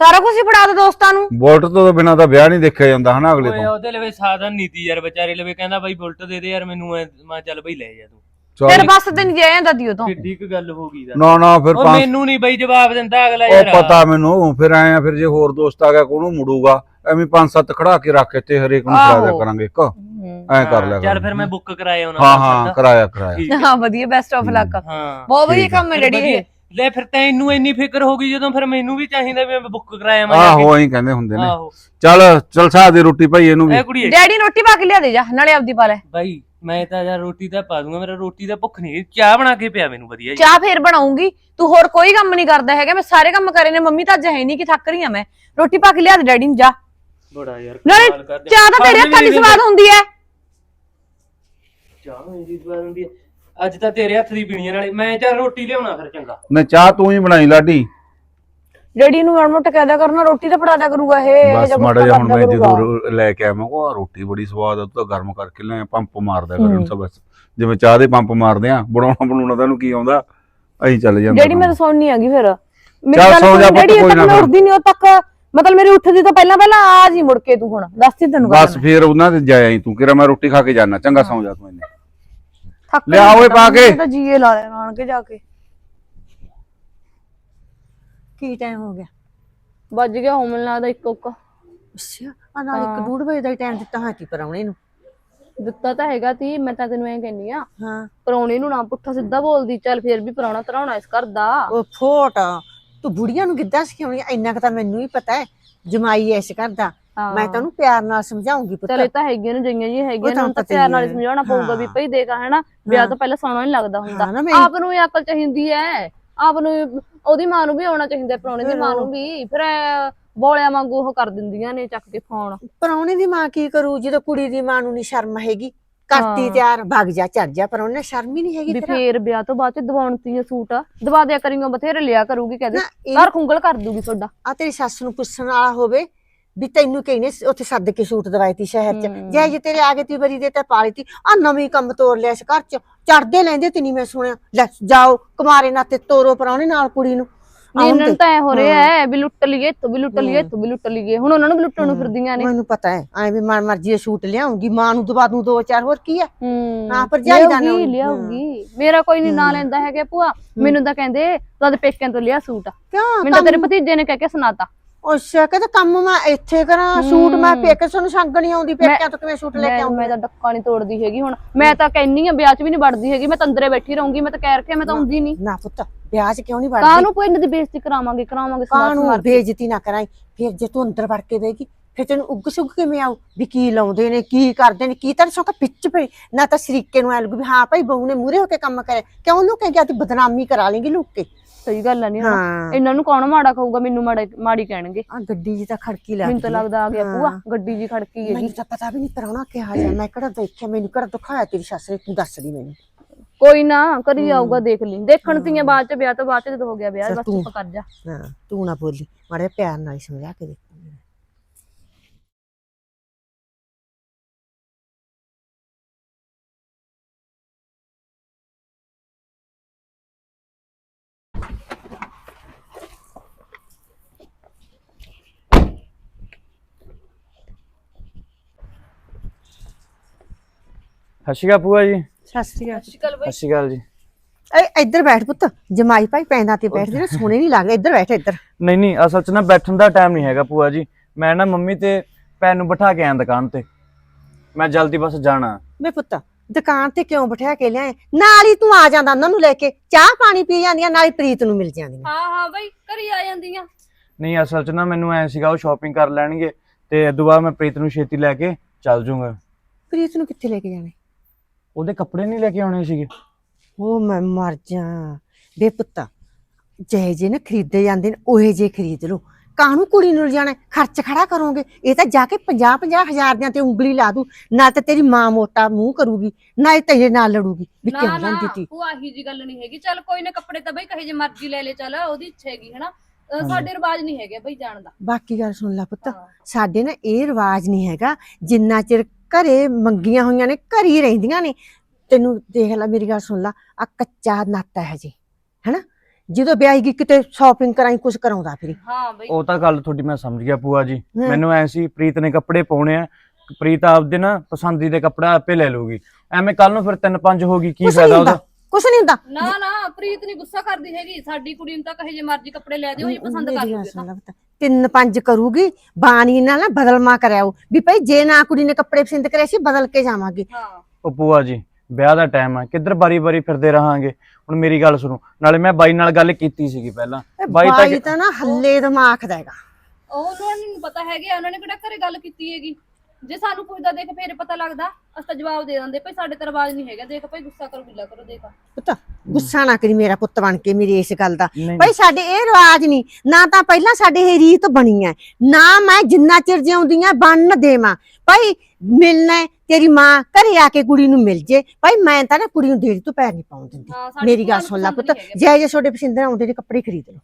ਸਾਰਾ ਕੁਝ ਹੀ ਫੜਾ ਦੋ ਦੋਸਤਾਂ ਨੂੰ। ਬੁਲਟ ਤੋਂ ਬਿਨਾ ਤਾਂ ਵਿਆਹ ਨਹੀਂ ਦੇਖਿਆ ਜਾਂਦਾ ਹਨਾ ਅਗਲੇ ਓਏ ਤੋਂ। ਉਹਦੇ ਲਵੇ ਸਾਧਨ ਨੀਤੀ ਯਾਰ ਵਿਚਾਰੇ ਲਵੇ ਕਹਿੰਦਾ ਬਾਈ ਬੁਲਟ ਦੇ ਦੇ ਯਾਰ ਮੈਨੂੰ ਮੈਂ ਚੱਲ ਬਈ ਲੈ ਜਾ ਤੂੰ। ਤੇਰੇ ਬਸ ਤੇ ਨਹੀਂ ਜਾਇਆ ਜਾਂਦਾ ਤੀ ਕਿੱਡੀ ਕੁ ਗੱਲ ਹੋ ਗਈ ਦਾ ਨਾ ਨਾ ਫਿਰ ਉਹ ਪੰਜ ਮੈਨੂੰ ਨਹੀਂ ਬਈ ਜਵਾਬ ਦਿੰਦਾ ਅਗਲਾ ਉਹ ਯਾਰ ਪਤਾ ਮੈਨੂੰ ਫਿਰ ਆਏ ਆ ਫਿਰ ਜੇ ਹੋਰ ਦੋਸਤ ਆ ਗਿਆ ਕੋਨੂੰ ਮੁੜੂਗਾ ਐਵੇਂ ਪੰਜ ਸੱਤ ਖੜਾ ਕੇ ਰੱਖ ਇੱਥੇ ਹਰੇਕ ਨੂੰ ਫੜਾ ਦਿਆ ਆਹੋ। ਕਰਾਂਗੇ ਇੱਕ ਐ ਕਰ ਲਿਆ ਚੱਲ ਕਰਾਂਗੇ। ਫਿਰ ਮੈਂ ਬੁੱਕ ਕਰਾਇਆ ਉਹਨਾਂ ਹਾਂ ਦਾ ਹਾਂ। ਕਰਾਇਆ ਕਰਾਇਆ ਠੀਕ। ਹਾਂ ਵਧੀਆ ਬੈਸਟ ਆਫ ਲੱਕ ਹਾਂ ਬਹੁਤ ਵਧੀਆ। ਕੰਮ ਹੈ ਫਿਰ ਡੈਡੀ। ਇਹ ਲੈ ਫਿਰ ਤੈਨੂੰ ਇੰਨੀ ਫਿਕਰ ਹੋ ਗਈ ਜਦੋਂ ਫਿਰ ਮੈਨੂੰ ਵੀ ਚਾਹੀਦਾ ਵੀ ਮੈਂ ਬੁੱਕ ਕਰਾਇਆ ਮੈਂ ਜਾ ਆਹੋ ਐਂ ਕਹਿੰਦੇ ਹੁੰਦੇ ਨੇ। ਆਹੋ। ਚੱਲ ਚੱਲ ਸਾਹ ਦੇ ਰੋਟੀ ਭਾਈ ਇਹਨੂੰ ਵੀ। ਕੁੜੀਏ। ਡੈਡੀ ਰੋਟੀ ਪਾ ਕੇ ਲਿਆ ਦੇ ਜਾ ਨਾਲੇ ਆਪਦੀ ਪਾ ਲੈ। ਬਾਈ ਮੈਂ ਤਾਂ ਯਾਰ ਰੋਟੀ ਤਾਂ ਪਾ ਦੂੰਗਾ ਮੇਰਾ ਰੋਟੀ ਦਾ ਭੁੱਖ ਨਹੀਂ। ਚਾਹ ਬਣਾ ਕੇ ਪਿਆ ਮੈਨੂੰ ਵਧੀਆ ਜੀ। ਚਾਹ ਫੇਰ ਬਣਾਉਂਗੀ। ਤੂੰ ਹੋਰ ਕੋਈ ਕੰਮ ਨਹੀਂ ਕਰਦਾ ਹੈਗਾ ਮੈਂ ਸਾਰੇ ਕੰਮ ਕਰੇ ਨੇ ਮੰਮੀ ਤਾਂ ਅੱਜ ਹੈ ਨਹੀਂ ਕਿ ਥੱਕ ਰਹੀ ਆ ਮੈਂ। ਰੋਟੀ ਪਾ ਕੇ ਲਿਆ ਦੇ ਡੈਡੀ ਨੂੰ ਜਾ। ਬੜਾ ਯਾਰ ਨਾਲੇ ਕਮਾਲ ਕਰਦੇ। ਚਾਹ ਤਾਂ ਤੇਰੇ ਹੱਥਾਂ ਦੀ ਸਵਾਦ ਹੁੰਦੀ ਹੈ ਚਾਹ ਨੂੰ ਇੰਨੀ ਸਵਾਦ ਹੁੰਦੀ ਹੈ ਅੱਜ ਤਾਂ ਤੇਰੇ ਹੱਥ ਦੀ ਪੀਣੀ ਆ ਨਾਲੇ ਮੈਂ ਚੱਲ ਰੋਟੀ ਲਿਆਉਣਾ ਫਿਰ ਚੰਗਾ। ਨਾ ਚਾਹ ਤੂੰ ਹੀ ਬਣਾਈ ਲਾਡੀ। ਡੈਡੀ ਨੂੰ ਮੜ ਮੋਟਾ ਕਹਿਦਾ ਕਰਨਾ ਰੋਟੀ ਤਾਂ ਫੜਾ ਦਿਆ ਕਰੂਗਾ ਇਹ ਇਹ ਬਸ ਜਿਹਾ ਮਾੜਾ ਗੁੱਸਾ ਜਿਹਾ ਹੁਣ ਕਰਦਾ ਮੈਂ ਕਰੂਗਾ। ਜਦੋਂ ਲੈ ਕੇ ਆਇਆ ਮੈਂ ਕਿਹਾ ਆਹ ਰੋਟੀ ਬੜੀ ਸਵਾਦ ਆ ਤੂੰ ਤਾਂ ਗਰਮ ਕਰਕੇ ਲੈ ਪੰਪ ਮਾਰਦਾ ਕਰਨ ਸਭ ਬਸ। ਜਿਵੇਂ ਚਾਹ ਦੇ ਪੰਪ ਮਾਰਦੇ ਆ ਬਣਾਉਣਾ ਬਣਾਉਣਾ ਤੈਨੂੰ ਕੀ ਆਉਂਦਾ? ਅਸੀਂ ਚੱਲ ਜਾਂਦੇ ਡੈਡੀ ਮੈਂ ਤਾਂ ਸੌਣੀ ਆਗੀ ਫਿਰ। ਮੇਰੀ ਚੱਲ ਸੌਂ ਜਾ ਪੁੱਤ, ਡੈਡੀ ਕੋਈ ਤੱਕ ਨਾ ਮੈਂ ਫਿਰ। ਉੱਠਦੀ ਨਹੀਂ ਉਹ ਤੱਕ ਮਤਲਬ ਮੇਰੀ ਉੱਠਦੀ ਤਾਂ ਪਹਿਲਾਂ ਪਹਿਲਾਂ ਆ ਜੀ ਮੁੜ ਕੇ ਤੂੰ ਹੁਣ ਦੱਸਤੀ ਤੈਨੂੰ ਗੱਲ ਬਸ ਫੇਰ ਉਹਨਾਂ ਦੇ ਜਾਇਆ ਹੀ ਤੂੰ ਕਿਰਾ ਮੈਂ ਰੋਟੀ ਖਾ ਕੇ ਜਾਣਾ ਚੰਗਾ ਸੌਂ ਜਾ ਤੂੰ ਇੰਨੇ। ਥੱਕ ਲਿਆ ਓਏ ਪਾ ਕੇ। ਤਾਂ ਜੀਏ ਲਾ ਲੈਣਾ ਆਣ ਕੇ ਜਾ ਕੇ। ਕੀ ਟਾਈਮ ਹੋ ਗਿਆ? ਵੱਜ ਗਿਆ ਹੋਮਨ ਲੱਗਦਾ ਇੱਕ ਉੱਕਾ। ਅੱਛਾ ਆ ਨਾਲ ਇੱਕ ਡੂਢ ਵਜੇ ਦਾ ਟਾਈਮ ਦਿੱਤਾ ਹਾਂ ਤੀ ਪਰਾਉਣੇ ਨੂੰ। ਦਿੱਤਾ ਤਾਂ ਹੈਗਾ ਤੀ ਮੈਂ ਤਾਂ ਤੈਨੂੰ ਐਂ ਕਹਿੰਨੀ ਆ ਹਾਂ। ਪਰੌਣੇ ਨੂੰ ਨਾ ਪੁੱਠਾ ਸਿੱਧਾ ਬੋਲਦੀ ਚੱਲ ਫਿਰ ਵੀ ਪਰੌਣਾ ਤਰਾਉਣਾ ਇਸ ਘਰ ਦਾ। ਉਹ ਫੋਟ ਤੂੰ ਬੁੜੀਆਂ ਨੂੰ ਕਿੱਦਾਂ ਸਿਖਾਉਣੀ? ਇੰਨਾ ਕੁ ਤਾਂ ਮੈਨੂੰ ਹੀ ਪਤਾ ਹੈ ਜਮਾਈ ਐ ਇਸ ਕਰਦਾ ਮੈਂ ਤੈਨੂੰ ਪਿਆਰ ਨਾਲ ਸਮਝਾਉਂਗੀ ਪੁੱਤ। ਚੱਲ ਇਹ ਤਾਂ ਹੈਗੀਆਂ ਨੇ ਜਈਆਂ ਜੀ ਹੈਗੀਆਂ ਨੇ ਤਾਂ ਤਾਂ ਪਿਆਰ ਨਾਲ। ਸਮਝਾਉਣਾ ਪਊਗਾ ਵੀ। ਭਈ ਦੇਖ ਹਨਾ ਵਿਆਹ ਤੋਂ ਪਹਿਲਾਂ ਸੌਣਾ ਨਹੀਂ ਲੱਗਦਾ ਹੁੰਦਾ। ਆਪ ਨੂੰ ਹੀ ਅਕਲ ਚਾਹੀਦੀ ਹੈ ਆਪ ਨੂੰ ਉਹਦੀ ਮਾਂ ਨੂੰ ਵੀ ਆਉਣਾ ਚਾਹੀਦਾ ਪਰੌਣੇ ਦੀ ਮਾਂ ਨੂੰ ਵੀ। ਫਿਰ ਬੋਲਿਆਂ ਵਾਂਗੂ ਉਹ ਕਰ ਦਿੰਦੀਆਂ ਨੇ ਚੱਕ ਕੇ ਫੋਨ ਪਰੌਣੇ ਦੀ ਮਾਂ ਕੀ ਕਰੂ? ਜਦੋਂ ਕੁੜੀ ਦੀ ਮਾਂ ਨੂੰ ਨਹੀਂ ਸ਼ਰਮ ਹੈਗੀ ਕਰਤੀ। ਤਿਆਰ ਭੱਗ ਜਾ ਚੜ ਜਾ ਪਰੌਣੇ ਨੂੰ ਸ਼ਰਮ ਹੀ ਨਹੀਂ ਹੈਗੀ ਤੇਰਾ। ਫੇਰ ਵਿਆਹ ਤੋਂ ਬਾਅਦ ਚ ਦਵਾਉਣ ਤੀ ਸੂਟ। ਦਵਾ ਦਿਆ ਕਰੀਓ ਬਥੇਰੇ ਲਿਆ ਕਰੂਗੀ ਕਹਿੰਦੇ ਇਹ ਘਰ ਖੁੰਗਲ ਕਰ ਦੂਗੀ ਤੁਹਾਡਾ। ਆ ਤੇਰੀ ਸੱਸ ਨੂੰ ਪੁੱਛਣ ਵਾਲਾ ਹੋਵੇ ਵੀ ਤੈਨੂੰ ਕਿਹਨੇ ਉੱਥੇ ਸੱਦ ਕੇ ਸੂਟ ਦਵਾਈ ਤੀ ਸ਼ਹਿਰ ਚ। ਜੇ ਜੇ ਤੇਰੇ ਆ ਗਏ ਤੀ ਬਰੀ ਦੇ ਤੇ ਪਾਲੀ ਤੀ। ਆ ਨਵੀਂ ਕੰਮ ਤੋਰ ਲਿਆ ਇਸ ਘਰ ਚ। ਚੜਦੇ ਲੈਂਦੇ ਤੀ ਨਹੀਂ ਮੈਂ ਸੁਣਿਆ। ਲੈ ਜਾਓ ਕੁਮਾਰੇ ਨਾਤੇ ਤੋਰੋ ਪਰੌਣੇ ਨਾਲ ਕੁੜੀ ਨੂੰ। ਨਹੀਂ ਆਉਣ ਇਹਨਾਂ ਦੇ। ਨੂੰ ਤਾਂ ਐ ਹੋ ਰਿਹਾ ਹੈ। ਵੀ ਲੁੱਟ ਲਈਏ ਇੱਥੋਂ ਵੀ ਲੁੱਟ ਲਈਏ ਇੱਥੋਂ ਵੀ ਲੁੱਟ ਲਈਏ। ਹੁਣ ਉਹਨਾਂ ਨੂੰ ਵੀ ਲੁੱਟਣ ਨੂੰ। ਫਿਰਦੀਆਂ ਨੇ। ਮੈਨੂੰ ਪਤਾ ਹੈ। ਐ ਵੀ ਮਨ ਮਰਜ਼ੀ ਦੇ ਸੂਟ ਲਿਆਉਂਗੀ ਮਾਂ ਨੂੰ ਦਵਾ ਦੂੰ ਦੋ ਚਾਰ ਹੋਰ ਕੀ ਹੈ? ਦਾ ਲਿਆਊਗੀ ਮੇਰਾ ਕੋਈ ਨਹੀਂ ਨਾਂ। ਲੈਂਦਾ ਹੈਗਾ ਭੂਆ। ਮੈਨੂੰ ਤਾਂ ਕਹਿੰਦੇ ਤਦ ਪੇਕਿਆਂ ਤੋਂ ਲਿਆ ਸੂਟ। ਮੈਨੂੰ ਤਾਂ ਤੇਰੇ ਭਤੀਜੇ ਨੇ ਕਹਿ ਕੇ ਸੁਣਾਤਾ। ਅੱਛਾ ਕਹਿੰਦਾ ਕੰਮ ਮੈਂ ਇੱਥੇ ਕਰਾਂ ਸੂਟ ਮੈਂ। ਪੇਕੇ ਸਾਨੂੰ ਸੰਗ ਨਹੀਂ ਆਉਂਦੀ ਪੇਕਿਆਂ ਤੋਂ ਕਿਵੇਂ ਸੂਟ ਲੈ ਕੇ ਮੈਂ ਆਉਂਗੀ? ਮੈਂ ਤਾਂ ਡੱਕਾ ਨਹੀਂ ਤੋੜਦੀ ਹੈਗੀ ਹੁਣ। ਮੈਂ ਤਾਂ ਕਹਿੰਨੀ ਆ ਵਿਆਹ 'ਚ ਵੀ ਨਹੀਂ ਵੜਦੀ ਹੈਗੀ ਮੈਂ ਤਾਂ ਅੰਦਰੇ ਬੈਠੀ ਰਹੂੰਗੀ ਮੈਂ ਤਾਂ ਕਹਿ ਰੱਖਿਆ ਮੈਂ ਤਾਂ ਆਉਂਦੀ ਨਹੀਂ ਨਾ ਪੁੱਤ ਵਿਆਹ 'ਚ ਕਿਉਂ ਨਹੀਂ ਵੜਦੀ? ਕਾਹਨੂੰ ਕੋਈ ਇਹਨਾਂ ਦੀ ਬੇਇੱਜ਼ਤੀ ਕਰਾਵਾਂਗੇ ਕਰਾਵਾਂਗੇ ਕਾਹਨੂੰ। ਬੇਇੱਜ਼ਤੀ ਨਾ ਕਰਾਈ? ਫਿਰ ਜੇ ਤੂੰ ਅੰਦਰ ਵੜ ਕੇ ਬੈਗੀ ਫਿਰ ਤੈਨੂੰ ਉੱਗ ਸੁੱਗ ਕਿਵੇਂ ਆਊ? ਵੀ ਕੀ ਲਾਉਂਦੇ ਨੇ ਕੀ ਕਰਦੇ ਨੇ ਕੀ ਤਾਂ ਸੋਕਾ ਪਿੱਛ ਪਈ। ਨਾ ਤਾਂ ਸ਼ਰੀਕੇ ਨੂੰ ਐ ਲੱਗੂ ਵੀ ਹਾਂ ਭਾਈ ਬਹੂ ਨੇ ਮੂਰੇ ਹੋ ਕੇ ਕੰਮ ਕਰਿਆ। ਕਿਉਂ ਕਹਿ ਗਿਆ? ਤੂੰ ਬਦਨਾਮੀ ਕਰਾ ਲੇਂਗੀ ਲੁੱਕ ਕੇ। ਸਹੀ ਗੱਲ ਆ ਨਹੀਂ ਹਾਂ। ਇਹਨਾਂ ਨੂੰ ਕੌਣ ਮਾੜਾ ਕਹੂਗਾ? ਮੈਨੂੰ ਮਾੜਾ ਮਾੜੀ ਕਹਿਣਗੇ। ਆ ਗੱਡੀ ਜੀ ਤਾਂ ਖੜਕੀ ਲੱਗ ਮੈਨੂੰ ਤਾਂ ਲੱਗਦਾ ਆ ਗਿਆ ਭੂਆ। ਹਾਂ। ਗੱਡੀ ਜੀ ਖੜਕੀ ਹੈਗੀ। ਮੈਨੂੰ ਤਾਂ ਪਤਾ ਵੀ ਨਹੀਂ ਪਰਾਉਣਾ ਕਿਹਾ ਜਾ ਮੈਂ ਕਿਹੜਾ ਦੇਖਿਆ ਮੈਨੂੰ ਕਿਹੜਾ ਦਿਖਾਇਆ ਤੇਰੀ ਸੱਸ ਨੇ ਤੂੰ ਦੱਸ ਦੀ ਮੈਨੂੰ। ਕੋਈ ਨਾ ਕਰੀ ਆਊਗਾ ਦੇਖ ਲਈ। ਦੇਖਣ ਤੀਆਂ ਬਾਅਦ ਚ ਵਿਆਹ ਤੋਂ ਬਾਅਦ ਚ ਜਦੋਂ ਹੋ ਗਿਆ ਵਿਆਹ ਬਸ ਤੂੰ- ਚੁੱਪ ਕਰ ਜਾ। ਹਾਂ ਤੂੰ ਨਾ ਬੋਲੀ। ਮਾੜੇ ਪਿਆਰ ਨਾਲ ਹੀ ਸਮਝਾ ਕੇ ਸਤਿ ਸ਼੍ਰੀ ਅਕਾਲ ਭੂਆ ਜੀ। ਸਤਿ ਸ਼੍ਰੀ ਅਕਾਲ। ਸਤਿ ਸ਼੍ਰੀ ਅਕਾਲ ਜੀ। ਏ ਇੱਧਰ ਬੈਠ ਪੁੱਤ ਜਮਾਈ ਭਾਈ ਪੈਂਦਾ ਤੇ ਬੈਠਦੇ ਨੇ ਸੋਹਣੇ ਨਹੀਂ ਲੱਗਦੇ ਇੱਧਰ ਬੈਠ ਇੱਧਰ। ਨਹੀਂ ਨਹੀਂ ਅਸਲ 'ਚ ਨਾ ਬੈਠਣ ਦਾ ਟਾਈਮ ਨਹੀਂ ਹੈਗਾ ਭੂਆ ਜੀ। ਮੈਂ ਨਾ ਮੰਮੀ ਤੇ ਭੈਣ ਨੂੰ ਬਿਠਾ ਕੇ ਆਇਆ ਦੁਕਾਨ ਤੇ। ਮੈਂ ਜਲਦੀ ਬਸ ਜਾਣਾ। ਵੇ ਪੁੱਤ ਦੁਕਾਨ ਤੇ ਕਿਉਂ ਬਿਠਾ ਕੇ ਲਿਆਏ? ਨਾਲ ਹੀ ਤੂੰ ਆ ਜਾਂਦਾ ਉਹਨਾਂ ਨੂੰ ਲੈ ਕੇ। ਚਾਹ ਪਾਣੀ ਪੀ ਜਾਂਦੀਆਂ ਨਾਲ ਹੀ ਪ੍ਰੀਤ ਨੂੰ ਮਿਲ ਜਾਂਦੀਆਂ। ਹਾਂ ਹਾਂ ਬਈ ਘਰੀ ਆ ਜਾਂਦੀਆਂ। ਨਹੀਂ ਅਸਲ 'ਚ ਨਾ ਮੈਨੂੰ ਐ ਸੀਗਾ ਉਹ ਸ਼ਾਪਿੰਗ ਕਰ ਲੈਣਗੇ ਤੇ ਬਾਅਦ ਮੈਂ ਪ੍ਰੀਤ ਨੂੰ ਛੇਤੀ ਲੈ ਕੇ ਚੱਲ ਜੂੰਗਾ। ਪ੍ਰੀਤ ਨੂੰ ਕਿੱਥੇ ਲੈ ਕੇ ਜਾਣੇ? ਉਹਦੇ ਕੱਪੜੇ ਨਹੀਂ ਲੈ ਕੇ ਆਉਣੇ ਸੀਗੇ। ਉਹ ਮੈਂ ਮਰ ਜਾ। ਵੇ ਪੁੱਤ ਜਿਹੇ ਜੇ ਨਾ ਖਰੀਦੇ ਜਾਂਦੇ ਨੇ ਉਹੇ ਜੇ ਖਰੀਦ ਲਓ। ਕਾਹਨੂੰ ਕੁੜੀ ਨੂੰ ਲਿਜਾਣਾ ਖਰਚ ਖੜਾ ਕਰੋਗੇ। ਇਹ ਤਾਂ ਜਾ ਕੇ 50 50 ਹਜ਼ਾਰ ਦੀਆਂ ਤੇ ਉਂਗਲੀ ਲਾ ਦੂ। ਨਾ ਤੇ ਤੇਰੀ ਮਾਂ ਮੋਟਾ ਮੂੰਹ ਕਰੂਗੀ ਨਾ ਇਹ ਤੇਰੇ ਨਾਲ ਲੜੂਗੀ। ਵੀ ਨਾ ਕਿਉਂ ਨਾ ਜਾਂਦੀ ਤੀ? ਉਹ ਆਹੀ ਜੀ ਗੱਲ ਨਹੀਂ ਹੈਗੀ। ਚੱਲ ਕੋਈ ਨਾ ਕੱਪੜੇ ਤਾਂ ਬਈ ਕਹੇ ਜੇ ਮਰਜ਼ੀ ਲੈ ਲੈ ਚੱਲ ਉਹਦੀ ਇੱਛਾ ਹੈਗੀ ਹਨਾ? ਅਹ ਸਾਡੇ ਰਿਵਾਜ ਨਹੀਂ ਹੈਗੇ ਬਈ ਜਾਣ ਦਾ। ਬਾਕੀ ਗੱਲ ਸੁਣ ਲੈ ਪੁੱਤ ਹਾਂ। ਸਾਡੇ ਨਾ ਇਹ ਰਿਵਾਜ ਨਹੀਂ ਹੈਗਾ ਜਿੰਨਾ ਚਿਰ ਘਰੇ ਮੰਗੀਆਂ ਹੋਈਆਂ ਨੇ ਘਰ ਹੀ ਰਹਿੰਦੀਆਂ ਨੇ। ਤੈਨੂੰ ਦੇਖ ਲੈ ਮੇਰੀ ਗੱਲ ਸੁਣ ਲੈ ਆ ਕੱਚਾ ਨਾਤਾ ਹੈ ਜੀ ਹੈਨਾ? ਜਦੋਂ ਵਿਆਹੀ ਗਈ ਕਿਤੇ ਸ਼ਾਪਿੰਗ ਕਰਾਈ ਕੁਝ ਕਰਾਉਂਦਾ ਫਿਰ। ਹਾਂ ਬਈ। ਉਹ ਤਾਂ ਗੱਲ ਤੁਹਾਡੀ ਮੈਂ ਸਮਝ ਗਿਆ ਭੂਆ ਜੀ। ਮੈਨੂੰ ਐ ਸੀ ਪ੍ਰੀਤ ਨੇ ਕੱਪੜੇ ਪਾਉਣੇ ਆ ਪ੍ਰੀਤ ਆਪਦੇ ਨਾ ਪਸੰਦੀ ਦੇ ਕੱਪੜਾ ਆਪੇ ਲੈ ਲੂਗੀ ਐਵੇਂ ਕੱਲ ਨੂੰ ਫਿਰ ਤਿੰਨ ਪੰਜ ਹੋ ਗਈ ਕੀ ਕੁਛ ਫਾਇਦਾ ਉਹਦਾ ਹੁੰਦਾ ਕੁਛ ਨਹੀਂ ਹੁੰਦਾ। ਨਾ ਨਾ ਪ੍ਰੀਤ ਨਹੀਂ ਗੁੱਸਾ ਕਰਦੀ ਹੈਗੀ ਸਾਡੀ ਕੁੜੀ ਨੂੰ ਤਾਂ ਕਹੇ ਜੇ ਮਰਜ਼ੀ ਕੱਪੜੇ ਲੈ ਦਿਓ ਇਹ ਪਸੰਦ ਕਰ ਲੂਗੀ ਤਿੰਨ ਪੰਜ ਕਰੂਗੀ ਬਾਣੀ ਨਾਲ ਨਾ ਬਦਲਮਾ ਕਰਿਆਓ। ਵੀ ਭਾਈ ਜੇ ਨਾ ਕੁੜੀ ਨੇ ਕੱਪੜੇ ਪਸੰਦ ਕਰੇ ਸੀ ਬਦਲ ਕੇ ਜਾਵਾਂਗੇ। ਹਾਂ। ਉਹ ਭੂਆ ਜੀ ਵਿਆਹ ਦਾ ਟਾਈਮ ਆ। ਕਿੱਧਰ ਬਾਰੀ-ਬਾਰੀ ਫਿਰਦੇ ਰਹਾਂਗੇ? ਹੁਣ ਮੇਰੀ ਗੱਲ ਸੁਣੋ। ਨਾਲੇ ਮੈਂ ਬਾਈ ਨਾਲ ਗੱਲ ਕੀਤੀ ਸੀਗੀ ਪਹਿਲਾਂ। ਇਹ ਬਾਈ ਤਾਂ ਬਾਈ ਤਾਂ ਨਾ ਹੱਲੇ ਦਿਮਾਗ ਦਾ ਹੈਗਾ। ਉਹ ਉਹਨਾਂ ਨੂੰ ਪਤਾ ਹੈਗੇ ਉਹਨਾਂ ਨੇ ਕਿਹੜਾ ਘਰੇ ਗੱਲ ਕੀਤੀ ਹੈਗੀ। ਜੇ ਸਾਨੂੰ ਪੁੱਛਦਾ ਦੇਖ ਫੇਰ ਪਤਾ ਲੱਗਦਾ ਅਸੀਂ ਤਾਂ ਜਵਾਬ ਦੇ ਦਿੰਦੇ ਭਾਈ ਸਾਡੇ ਤਾਂ ਰਿਵਾਜ ਨਹੀਂ ਹੈਗਾ ਦੇਖ ਭਾਈ ਗੁੱਸਾ ਕਰੋ ਗਿੱਲਾ ਕਰੋ ਦੇਖ। ਪੁੱਤ ਗੁੱਸਾ ਨਾ ਕਰੀ ਮੇਰਾ ਪੁੱਤ ਬਣ ਕੇ ਮੇਰੀ ਇਸ ਗੱਲ ਦਾ। ਨਹੀਂ। ਭਾਈ ਸਾਡੇ ਇਹ ਰਿਵਾਜ ਨਹੀਂ ਨਾ ਤਾਂ ਪਹਿਲਾਂ ਸਾਡੇ ਇਹ ਰੀਤ ਬਣੀ ਹੈ ਨਾ ਮੈਂ ਜਿੰਨਾ ਚਿਰ ਜਿਉਂਦੀ ਆ ਬੰਨ ਦੇਵਾਂ। ਭਾਈ ਮਿਲਣਾ ਹੈ, ਤੇਰੀ ਮਾਂ ਘਰੇ ਆ ਕੇ ਕੁੜੀ ਨੂੰ ਮਿਲ ਜੇ ਭਾਈ ਮੈਂ ਤਾਂ ਨਾ ਕੁੜੀ ਨੂੰ ਦੇੜੀ ਤੋਂ ਪੈਰ ਨਹੀਂ ਪਾਉਣ ਦਿੰਦੀ। ਹਾਂ ਸਾਡੀ ਮੇਰੀ ਭੂਆ ਗੱਲ ਨੂੰ ਸੁਣ ਲੈ ਪਸੰਦ ਪੁੱਤ ਨਹੀਂ ਹੈਗੇ। ਜੇ ਜੇ ਤੁਹਾਡੇ ਪਸੰਦ ਨਾ ਆਉਂਦੇ ਨੇ ਕੱਪੜੇ ਖਰੀਦ ਲਓ।